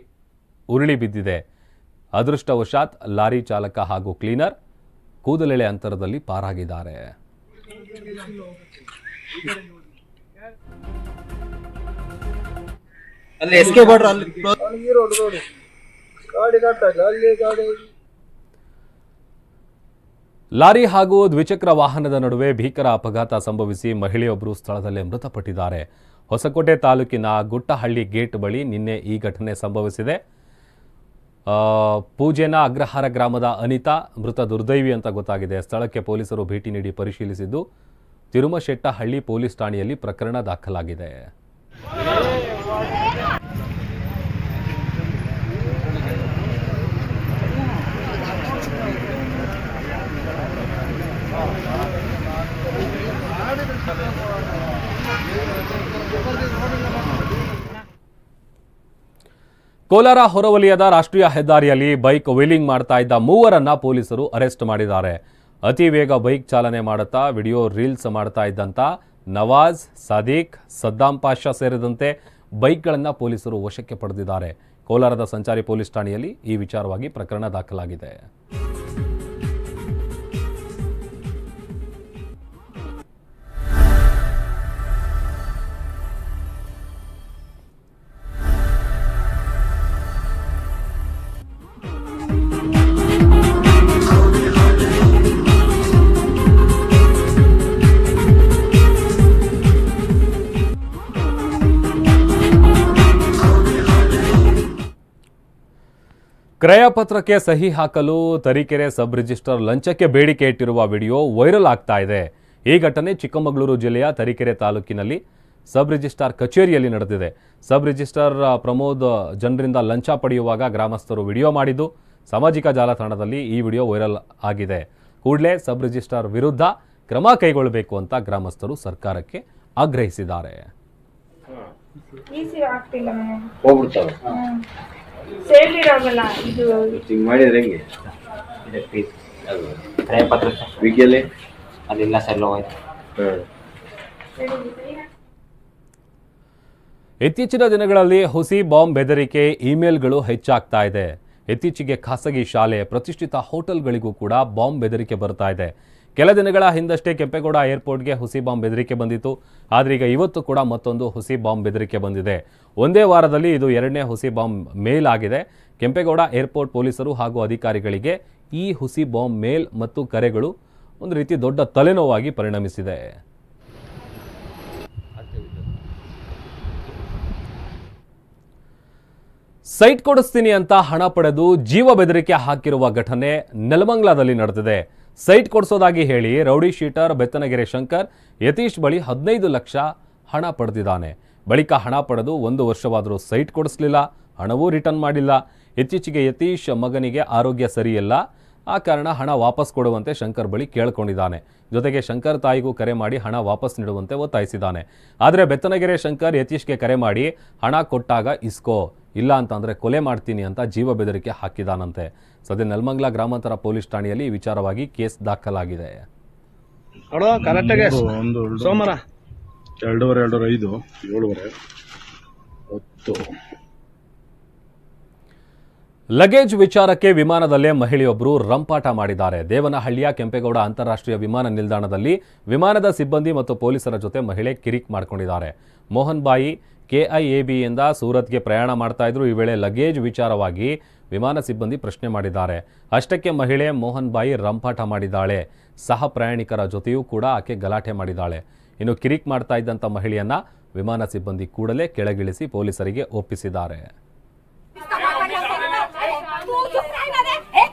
ಉರುಳಿ ಬಿದ್ದಿದೆ. ಅದೃಷ್ಟವಶಾತ್ ಲಾರಿ ಚಾಲಕ ಹಾಗೂ ಕ್ಲೀನರ್ ಕೂದಲೆಳೆ ಅಂತರದಲ್ಲಿ ಪಾರಾಗಿದ್ದಾರೆ. ಅಲ್ಲಿ ಎಸ್ಕೆ ಬಾರ್ಡರ್ ಅಲ್ಲಿ ಲಾರಿ ಹಾಗೂ ದ್ವಿಚಕ್ರ ವಾಹನದ ನಡುವೆ ಭೀಕರ ಅಪಘಾತ ಸಂಭವಿಸಿ ಮಹಿಳೆಯೊಬ್ಬರು ಸ್ಥಳದಲ್ಲೇ ಮೃತಪಟ್ಟಿದ್ದಾರೆ. ಹೊಸಕೋಟೆ ತಾಲೂಕಿನ ಗುಟ್ಟಹಳ್ಳಿ ಗೇಟ್ ಬಳಿ ನಿನ್ನೆ ಈ ಘಟನೆ ಸಂಭವಿಸಿದೆ. ಪೂಜೆನ ಅಗ್ರಹಾರ ಗ್ರಾಮದ ಅನಿತಾ ಮೃತ ದುರ್ದೈವಿ ಅಂತ ಗೊತ್ತಾಗಿದೆ. ಸ್ಥಳಕ್ಕೆ ಪೊಲೀಸರು ಭೇಟಿ ನೀಡಿ ಪರಿಶೀಲಿಸಿದ್ದು ತಿರುಮಶೆಟ್ಟಹಳ್ಳಿ ಪೊಲೀಸ್ ಠಾಣೆಯಲ್ಲಿ ಪ್ರಕರಣ ದಾಖಲಾಗಿದೆ. ಕೋಲಾರ ಹೊರವಲಯದ ರಾಷ್ಟ್ರೀಯ ಹೆದ್ದಾರಿಯಲ್ಲಿ ಬೈಕ್ ವೀಲಿಂಗ್ ಮಾಡ್ತಾ ಇದ್ದ ಮೂವರನ್ನ ಪೊಲೀಸರು ಅರೆಸ್ಟ್ ಮಾಡಿದ್ದಾರೆ. ಅತಿ ವೇಗ ಬೈಕ್ ಚಾಲನೆ ಮಾಡುತ್ತಾ ವಿಡಿಯೋ ರೀಲ್ಸ್ ಮಾಡ್ತಾ ಇದ್ದಂಥ ನವಾಜ್, ಸದೀಕ್, ಸದ್ದಾಂ ಪಾಷಾ ಸೇರಿದಂತೆ ಬೈಕ್ಗಳನ್ನು ಪೊಲೀಸರು ವಶಕ್ಕೆ ಪಡೆದಿದ್ದಾರೆ. ಕೋಲಾರದ ಸಂಚಾರಿ ಪೊಲೀಸ್ ಠಾಣೆಯಲ್ಲಿ ಈ ವಿಚಾರವಾಗಿ ಪ್ರಕರಣ ದಾಖಲಾಗಿದೆ. ಕ್ರಯ ಪತ್ರಕ್ಕೆ ಸಹಿ ಹಾಕಲು ತರೀಕೆರೆ ಸಬ್ ರಿಜಿಸ್ಟರ್ ಲಂಚಕ್ಕೆ ಬೇಡಿಕೆ ಇಟ್ಟಿರುವ ವಿಡಿಯೋ ವೈರಲ್ ಆಗ್ತಾ ಇದೆ. ಈ ಘಟನೆ ಚಿಕ್ಕಮಗಳೂರು ಜಿಲ್ಲೆಯ ತರೀಕೆರೆ ತಾಲೂಕಿನಲ್ಲಿ ಸಬ್ ರಿಜಿಸ್ಟ್ರಾರ್ ಕಚೇರಿಯಲ್ಲಿ ನಡೆದಿದೆ. ಸಬ್ ರಿಜಿಸ್ಟ್ರಾರ್ ಪ್ರಮೋದ್ ಜನರಿಂದ ಲಂಚ ಪಡೆಯುವಾಗ ಗ್ರಾಮಸ್ಥರು ವಿಡಿಯೋ ಮಾಡಿದ್ದು ಸಾಮಾಜಿಕ ಜಾಲತಾಣದಲ್ಲಿ ಈ ವಿಡಿಯೋ ವೈರಲ್ ಆಗಿದೆ. ಕೂಡಲೇ ಸಬ್ ರಿಜಿಸ್ಟ್ರಾರ್ ವಿರುದ್ಧ ಕ್ರಮ ಕೈಗೊಳ್ಳಬೇಕು ಅಂತ ಗ್ರಾಮಸ್ಥರು ಸರ್ಕಾರಕ್ಕೆ ಆಗ್ರಹಿಸಿದ್ದಾರೆ. ಇದು ಹಿಂಗ್ ಮಾಡಿದ್ರೆ ಹೆಂಗೆ? ಅದಿಲ್ಲ ಸರ್ ಇತ್ತೀಚಿನ ದಿನಗಳಲ್ಲಿ ಹುಸಿ ಬಾಂಬ್ ಬೆದರಿಕೆ ಇಮೇಲ್ಗಳು ಹೆಚ್ಚಾಗ್ತಾ ಇದೆ. ಇತ್ತೀಚೆಗೆ ಖಾಸಗಿ ಶಾಲೆ ಪ್ರತಿಷ್ಠಿತ ಹೋಟೆಲ್ಗಳಿಗೂ ಕೂಡ ಬಾಂಬ್ ಬೆದರಿಕೆ ಬರ್ತಾ ಇದೆ. ಕೆಲ ದಿನಗಳ ಹಿಂದಷ್ಟೇ ಕೆಂಪೇಗೌಡ ಏರ್ಪೋರ್ಟ್ಗೆ ಹುಸಿ ಬಾಂಬ್ ಬೆದರಿಕೆ ಬಂದಿತ್ತು. ಆದರೆ ಈಗ ಇವತ್ತು ಕೂಡ ಮತ್ತೊಂದು ಹುಸಿ ಬಾಂಬ್ ಬೆದರಿಕೆ ಬಂದಿದೆ. ಒಂದೇ ವಾರದಲ್ಲಿ ಇದು ಎರಡನೇ ಹುಸಿ ಬಾಂಬ್ ಮೇಲ್ ಆಗಿದೆ ಕೆಂಪೇಗೌಡ ಏರ್ಪೋರ್ಟ್ ಪೊಲೀಸರು ಹಾಗೂ ಅಧಿಕಾರಿಗಳಿಗೆ ಈ ಹುಸಿ ಬಾಂಬ್ ಮೇಲ್ ಮತ್ತು ಕರೆಗಳು ಒಂದು ರೀತಿ ದೊಡ್ಡ ತಲೆನೋವಾಗಿ ಪರಿಣಮಿಸಿದೆ. ಸೈಟ್ ಕೊಡಿಸ್ತೀನಿ ಅಂತ ಹಣ ಪಡೆದು ಜೀವ ಬೆದರಿಕೆ ಹಾಕಿರುವ ಘಟನೆ ನೆಲಮಂಗ್ಲಾದಲ್ಲಿ ನಡೆದಿದೆ. ಸೈಟ್ ಕೊಡಿಸೋದಾಗಿ ಹೇಳಿ ರೌಡಿ ಶೀಟರ್ ಬೆತ್ತನಗೆರೆ ಶಂಕರ್ ಯತೀಶ್ ಬಳಿ ಹದಿನೈದು ಲಕ್ಷ ಹಣ ಪಡೆದಿದ್ದಾನೆ. ಬಳಿಕ ಹಣ ಪಡೆದು ಒಂದು ವರ್ಷವಾದರೂ ಸೈಟ್ ಕೊಡಿಸ್ಲಿಲ್ಲ, ಹಣವೂ ರಿಟರ್ನ್ ಮಾಡಿಲ್ಲ. ಇತ್ತೀಚೆಗೆ ಯತೀಶ್ ಮಗನಿಗೆ ಆರೋಗ್ಯ ಸರಿಯಿಲ್ಲ. ಆ ಕಾರಣ ಹಣ ವಾಪಸ್ ಕೊಡುವಂತೆ ಶಂಕರ್ ಬಳಿ ಕೇಳಿಕೊಂಡಿದ್ದಾನೆ. ಜೊತೆಗೆ ಶಂಕರ್ ತಾಯಿಗೂ ಕರೆ ಮಾಡಿ ಹಣ ವಾಪಸ್ ನೀಡುವಂತೆ ಒತ್ತಾಯಿಸಿದ್ದಾನೆ. ಆದರೆ ಬೆತ್ತನಗೆರೆ ಶಂಕರ್ ಯತೀಶ್ಗೆ ಕರೆ ಮಾಡಿ ಹಣ ಕೊಟ್ಟಾಗ ಇಸ್ಕೋ, ಇಲ್ಲ ಅಂತಂದರೆ ಕೊಲೆ ಮಾಡ್ತೀನಿ ಅಂತ ಜೀವ ಬೆದರಿಕೆ ಹಾಕಿದಾನಂತೆ. ಸದ್ಯ ನೆಲಮಂಗಲ ಗ್ರಾಮಾಂತರ ಪೊಲೀಸ್ ಠಾಣೆಯಲ್ಲಿ ಈ ವಿಚಾರವಾಗಿ ಕೇಸ್ ದಾಖಲಾಗಿದೆ. ಒಂದು ಸೋಮವಾರ ಎರಡೂವರೆ ಎರಡೂವರೆ ಐದು ಏಳುವರೆ ಹತ್ತು. ಲಗೇಜ್ ವಿಚಾರಕ್ಕೆ ವಿಮಾನದಲ್ಲೇ ಮಹಿಳೆಯೊಬ್ಬರು ರಂಪಾಟ ಮಾಡಿದ್ದಾರೆ. ದೇವನಹಳ್ಳಿಯ ಕೆಂಪೇಗೌಡ ಅಂತಾರಾಷ್ಟ್ರೀಯ ವಿಮಾನ ನಿಲ್ದಾಣದಲ್ಲಿ ವಿಮಾನದ ಸಿಬ್ಬಂದಿ ಮತ್ತು ಪೊಲೀಸರ ಜೊತೆ ಮಹಿಳೆ ಕಿರಿಕ್ ಮಾಡ್ಕೊಂಡಿದ್ದಾರೆ. ಮೋಹನ್ ಬಾಯಿ ಕೆಐಎಬಿಯಿಂದ ಸೂರತ್ಗೆ ಪ್ರಯಾಣ ಮಾಡ್ತಾ ಇದ್ರು. ಈ ವೇಳೆ ಲಗೇಜ್ ವಿಚಾರವಾಗಿ ವಿಮಾನ ಸಿಬ್ಬಂದಿ ಪ್ರಶ್ನೆ ಮಾಡಿದ್ದಾರೆ. ಅಷ್ಟಕ್ಕೆ ಮಹಿಳೆ ಮೋಹನ್ ಬಾಯಿ ರಂಪಾಟ ಮಾಡಿದ್ದಾಳೆ. ಸಹ ಪ್ರಯಾಣಿಕರ ಜೊತೆಯೂ ಕೂಡ ಆಕೆ ಗಲಾಟೆ ಮಾಡಿದ್ದಾಳೆ. ಇನ್ನು ಕಿರಿಕ್ ಮಾಡ್ತಾ ಇದ್ದಂಥ ಮಹಿಳೆಯನ್ನ ವಿಮಾನ ಸಿಬ್ಬಂದಿ ಕೂಡಲೇ ಕೆಳಗಿಳಿಸಿ ಪೊಲೀಸರಿಗೆ ಒಪ್ಪಿಸಿದ್ದಾರೆ.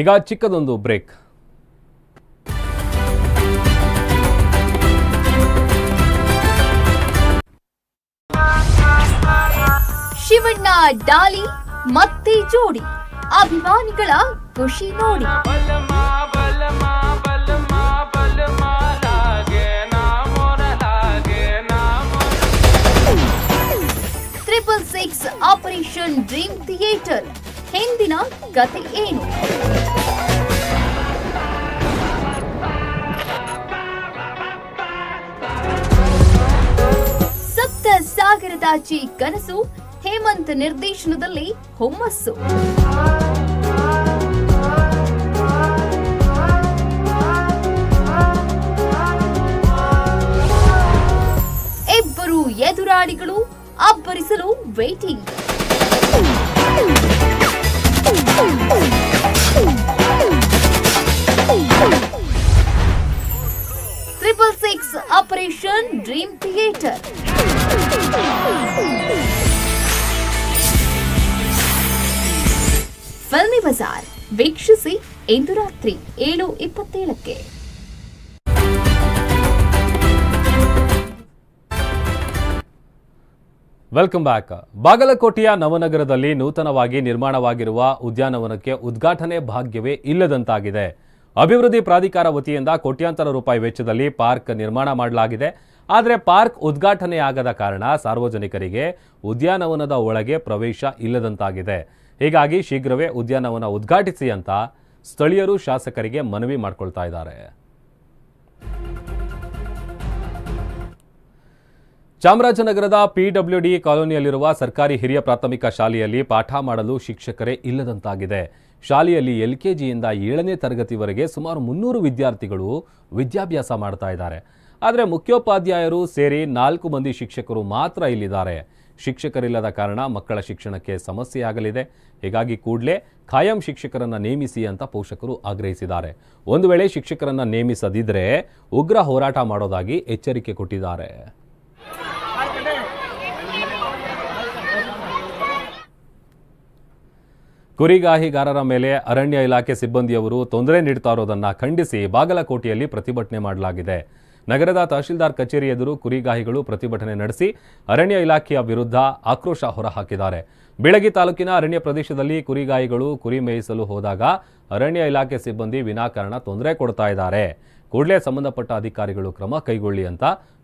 ಈಗ ಚಿಕ್ಕದೊಂದು ಬ್ರೇಕ್. ಶಿವಣ್ಣ, ಡಾಲಿ, ಮತ್ತೆ ಜೋಡಿ. ಅಭಿಮಾನಿಗಳ ಖುಷಿ ನೋಡಿ. Triple six operation dream theatre ಹಿಂದಿನ ಕತೆ ಏನು? ಸಪ್ತ ಸಾಗರದಾಚಿ ಕನಸು ಹೇಮಂತ್ ನಿರ್ದೇಶನದಲ್ಲಿ ಹುಮ್ಮಸ್ಸು. ಎದುರಾಳಿಗಳು ಅಬ್ಬರಿಸಲು waiting triple six operation dream theatre filmy Bazaar ವೀಕ್ಷಿಸಿ ಇಂದು ರಾತ್ರಿ ಏಳು ಇಪ್ಪತ್ತೇಳಕ್ಕೆ ವೆಲ್ಕಮ್ ಬ್ಯಾಕ್ ಬಾಗಲಕೋಟೆಯ ನವನಗರದಲ್ಲಿ ನೂತನವಾಗಿ ನಿರ್ಮಾಣವಾಗಿರುವ ಉದ್ಯಾನವನಕ್ಕೆ ಉದ್ಘಾಟನೆ ಭಾಗ್ಯವೇ ಇಲ್ಲದಂತಾಗಿದೆ. ಅಭಿವೃದ್ಧಿ ಪ್ರಾಧಿಕಾರ ವತಿಯಿಂದ ಕೋಟ್ಯಾಂತರ ರೂಪಾಯಿ ವೆಚ್ಚದಲ್ಲಿ ಪಾರ್ಕ್ ನಿರ್ಮಾಣ ಮಾಡಲಾಗಿದೆ. ಆದರೆ ಪಾರ್ಕ್ ಉದ್ಘಾಟನೆಯಾಗದ ಕಾರಣ ಸಾರ್ವಜನಿಕರಿಗೆ ಉದ್ಯಾನವನದ ಒಳಗೆ ಪ್ರವೇಶ ಇಲ್ಲದಂತಾಗಿದೆ. ಹೀಗಾಗಿ ಶೀಘ್ರವೇ ಉದ್ಯಾನವನ ಉದ್ಘಾಟಿಸಿ ಅಂತ ಸ್ಥಳೀಯರು ಶಾಸಕರಿಗೆ ಮನವಿ ಮಾಡಿಕೊಳ್ತಾ ಇದ್ದಾರೆ. ಚಾಮರಾಜನಗರದ ಪಿಡಬ್ಲ್ಯೂಡಿ ಕಾಲೋನಿಯಲ್ಲಿರುವ ಸರ್ಕಾರಿ ಹಿರಿಯ ಪ್ರಾಥಮಿಕ ಶಾಲೆಯಲ್ಲಿ ಪಾಠ ಮಾಡಲು ಶಿಕ್ಷಕರೇ ಇಲ್ಲದಂತಾಗಿದೆ. ಶಾಲೆಯಲ್ಲಿ ಎಲ್ಕೆಜಿಯಿಂದ ಏಳನೇ ತರಗತಿವರೆಗೆ ಸುಮಾರು ಮುನ್ನೂರು ವಿದ್ಯಾರ್ಥಿಗಳು ವಿದ್ಯಾಭ್ಯಾಸ ಮಾಡ್ತಾ ಇದ್ದಾರೆ. ಆದರೆ ಮುಖ್ಯೋಪಾಧ್ಯಾಯರು ಸೇರಿ ನಾಲ್ಕು ಮಂದಿ ಶಿಕ್ಷಕರು ಮಾತ್ರ ಇಲ್ಲಿದ್ದಾರೆ. ಶಿಕ್ಷಕರಿಲ್ಲದ ಕಾರಣ ಮಕ್ಕಳ ಶಿಕ್ಷಣಕ್ಕೆ ಸಮಸ್ಯೆಯಾಗಲಿದೆ. ಹೀಗಾಗಿ ಕೂಡಲೇ ಖಾಯಂ ಶಿಕ್ಷಕರನ್ನು ನೇಮಿಸಿ ಅಂತ ಪೋಷಕರು ಆಗ್ರಹಿಸಿದ್ದಾರೆ. ಒಂದು ವೇಳೆ ಶಿಕ್ಷಕರನ್ನು ನೇಮಿಸದಿದ್ದರೆ ಉಗ್ರ ಹೋರಾಟ ಮಾಡೋದಾಗಿ ಎಚ್ಚರಿಕೆ ಕೊಟ್ಟಿದ್ದಾರೆ. ಕುರಿಗಾಹಿಗಾರರ ಮೇಲೆ ಅರಣ್ಯ ಇಲಾಖೆ ಸಿಬ್ಬಂದಿಯವರು ತೊಂದರೆ ನೀಡ್ತಾ ಇರೋದನ್ನು ಖಂಡಿಸಿ ಬಾಗಲಕೋಟೆಯಲ್ಲಿ ಪ್ರತಿಭಟನೆ ಮಾಡಲಾಗಿದೆ. ನಗರದ ತಹಶೀಲ್ದಾರ್ ಕಚೇರಿ ಎದುರು ಕುರಿಗಾಹಿಗಳು ಪ್ರತಿಭಟನೆ ನಡೆಸಿ ಅರಣ್ಯ ಇಲಾಖೆಯ ವಿರುದ್ಧ ಆಕ್ರೋಶ ಹೊರಹಾಕಿದ್ದಾರೆ. ಬೆಳಗಿ ತಾಲೂಕಿನ ಅರಣ್ಯ ಪ್ರದೇಶದಲ್ಲಿ ಕುರಿಗಾಯಿಗಳು ಕುರಿ ಮೇಯಿಸಲು ಹೋದಾಗ ಅರಣ್ಯ ಇಲಾಖೆ ಸಿಬ್ಬಂದಿ ವಿನಾಕಾರಣ ತೊಂದರೆ ಕೊಡ್ತಾ ಇದ್ದಾರೆ. ಕೂಡಲೇ ಸಂಬಂಧಪಟ್ಟ ಅಧಿಕಾರಿಗಳು ಕ್ರಮ ಕೈಗೊಳ್ಳಿ ಅಂತ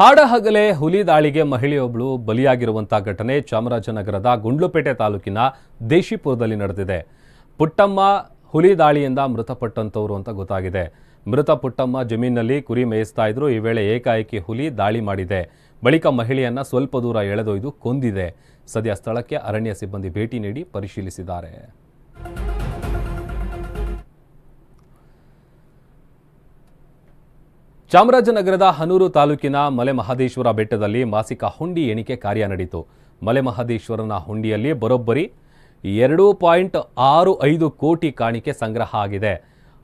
ಇವ್ರಿಗೆ ಹಾಡಹಗಲೇ ಹುಲಿ ದಾಳಿಗೆ ಮಹಿಳೆಯೊಬ್ಬಳು ಬಲಿಯಾಗಿರುವಂತಹ ಘಟನೆ ಚಾಮರಾಜನಗರದ ಗುಂಡ್ಲುಪೇಟೆ ತಾಲೂಕಿನ ದೇಶಿಪುರದಲ್ಲಿ ನಡೆದಿದೆ. ಪುಟ್ಟಮ್ಮ ಹುಲಿ ದಾಳಿಯಿಂದ ಮೃತಪಟ್ಟಂತವರು ಅಂತ ಗೊತ್ತಾಗಿದೆ. ಮೃತ ಪುಟ್ಟಮ್ಮ ಜಮೀನಿನಲ್ಲಿ ಕುರಿ ಮೇಯಿಸ್ತಾ ಇದ್ರು. ಈ ವೇಳೆ ಏಕಾಏಕಿ ಹುಲಿ ದಾಳಿ ಮಾಡಿದೆ. ಬಳಿಕ ಮಹಿಳೆಯನ್ನ ಸ್ವಲ್ಪ ದೂರ ಎಳೆದೊಯ್ದು ಕೊಂದಿದೆ. ಸದ್ಯ ಸ್ಥಳಕ್ಕೆ ಅರಣ್ಯ ಸಿಬ್ಬಂದಿ ಭೇಟಿ ನೀಡಿ ಪರಿಶೀಲಿಸಿದ್ದಾರೆ. ಚಾಮರಾಜನಗರದ ಹನೂರು ತಾಲೂಕಿನ ಮಲೆಮಹದೇಶ್ವರ ಬೆಟ್ಟದಲ್ಲಿ ಮಾಸಿಕ ಹುಂಡಿ ಎಣಿಕೆ ಕಾರ್ಯ ನಡೆಯಿತು ಮಲೆಮಹದೇಶ್ವರನ ಹುಂಡಿಯಲ್ಲಿ ಬರೋಬ್ಬರಿ ಎರಡು ಪಾಯಿಂಟ್ ಆರು ಐದು ಕೋಟಿ ಕಾಣಿಕೆ ಸಂಗ್ರಹ ಆಗಿದೆ.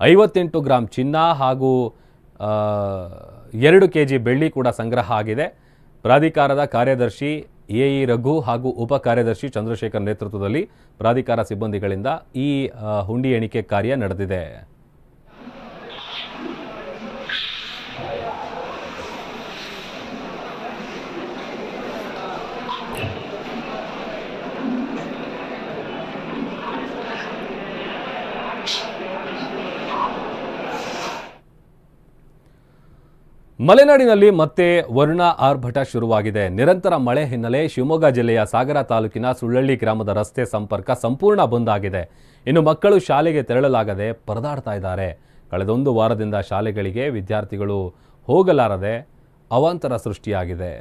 ಐವತ್ತೆಂಟು ಗ್ರಾಂ ಚಿನ್ನ ಹಾಗೂ ಎರಡು ಕೆ ಜಿ ಬೆಳ್ಳಿ ಕೂಡ ಸಂಗ್ರಹ ಆಗಿದೆ. ಪ್ರಾಧಿಕಾರದ ಕಾರ್ಯದರ್ಶಿ ಎಇ ರಘು ಹಾಗೂ ಉಪ ಕಾರ್ಯದರ್ಶಿ ಚಂದ್ರಶೇಖರ್ ನೇತೃತ್ವದಲ್ಲಿ ಪ್ರಾಧಿಕಾರ ಸಿಬ್ಬಂದಿಗಳಿಂದ ಈ ಹುಂಡಿ ಎಣಿಕೆ ಕಾರ್ಯ ನಡೆದಿದೆ. ಮಲೆನಾಡಿನಲ್ಲಿ ಮತ್ತೆ ವರುಣ ಆರ್ಭಟ ಶುರುವಾಗಿದೆ. ನಿರಂತರ ಮಳೆ ಹಿನ್ನೆಲೆ ಶಿವಮೊಗ್ಗ ಜಿಲ್ಲೆಯ ಸಾಗರ ತಾಲೂಕಿನ ಸುಳ್ಳಳ್ಳಿ ಗ್ರಾಮದ ರಸ್ತೆ ಸಂಪರ್ಕ ಸಂಪೂರ್ಣ ಬಂದ್ ಆಗಿದೆ. ಇನ್ನು ಮಕ್ಕಳು ಶಾಲೆಗೆ ತೆರಳಲಾಗದೆ ಪರದಾಡ್ತಾ ಇದ್ದಾರೆ. ಕಳೆದೊಂದು ವಾರದಿಂದ ಶಾಲೆಗಳಿಗೆ ವಿದ್ಯಾರ್ಥಿಗಳು ಹೋಗಲಾರದೆ ಅವಾಂತರ ಸೃಷ್ಟಿಯಾಗಿದೆ.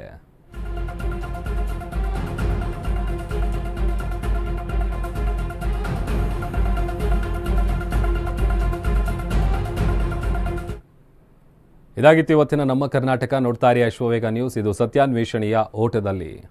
ಇದಾಗಿತ್ತು ಇವತ್ತಿನ ನಮ್ಮ ಕರ್ನಾಟಕ. ನೋಡ್ತಾರೆ ಅಶ್ವವೇಗ ನ್ಯೂಸ್. ಇದು ಸತ್ಯಾನ್ವೇಷಣೆಯ ಓಟದಲ್ಲಿ.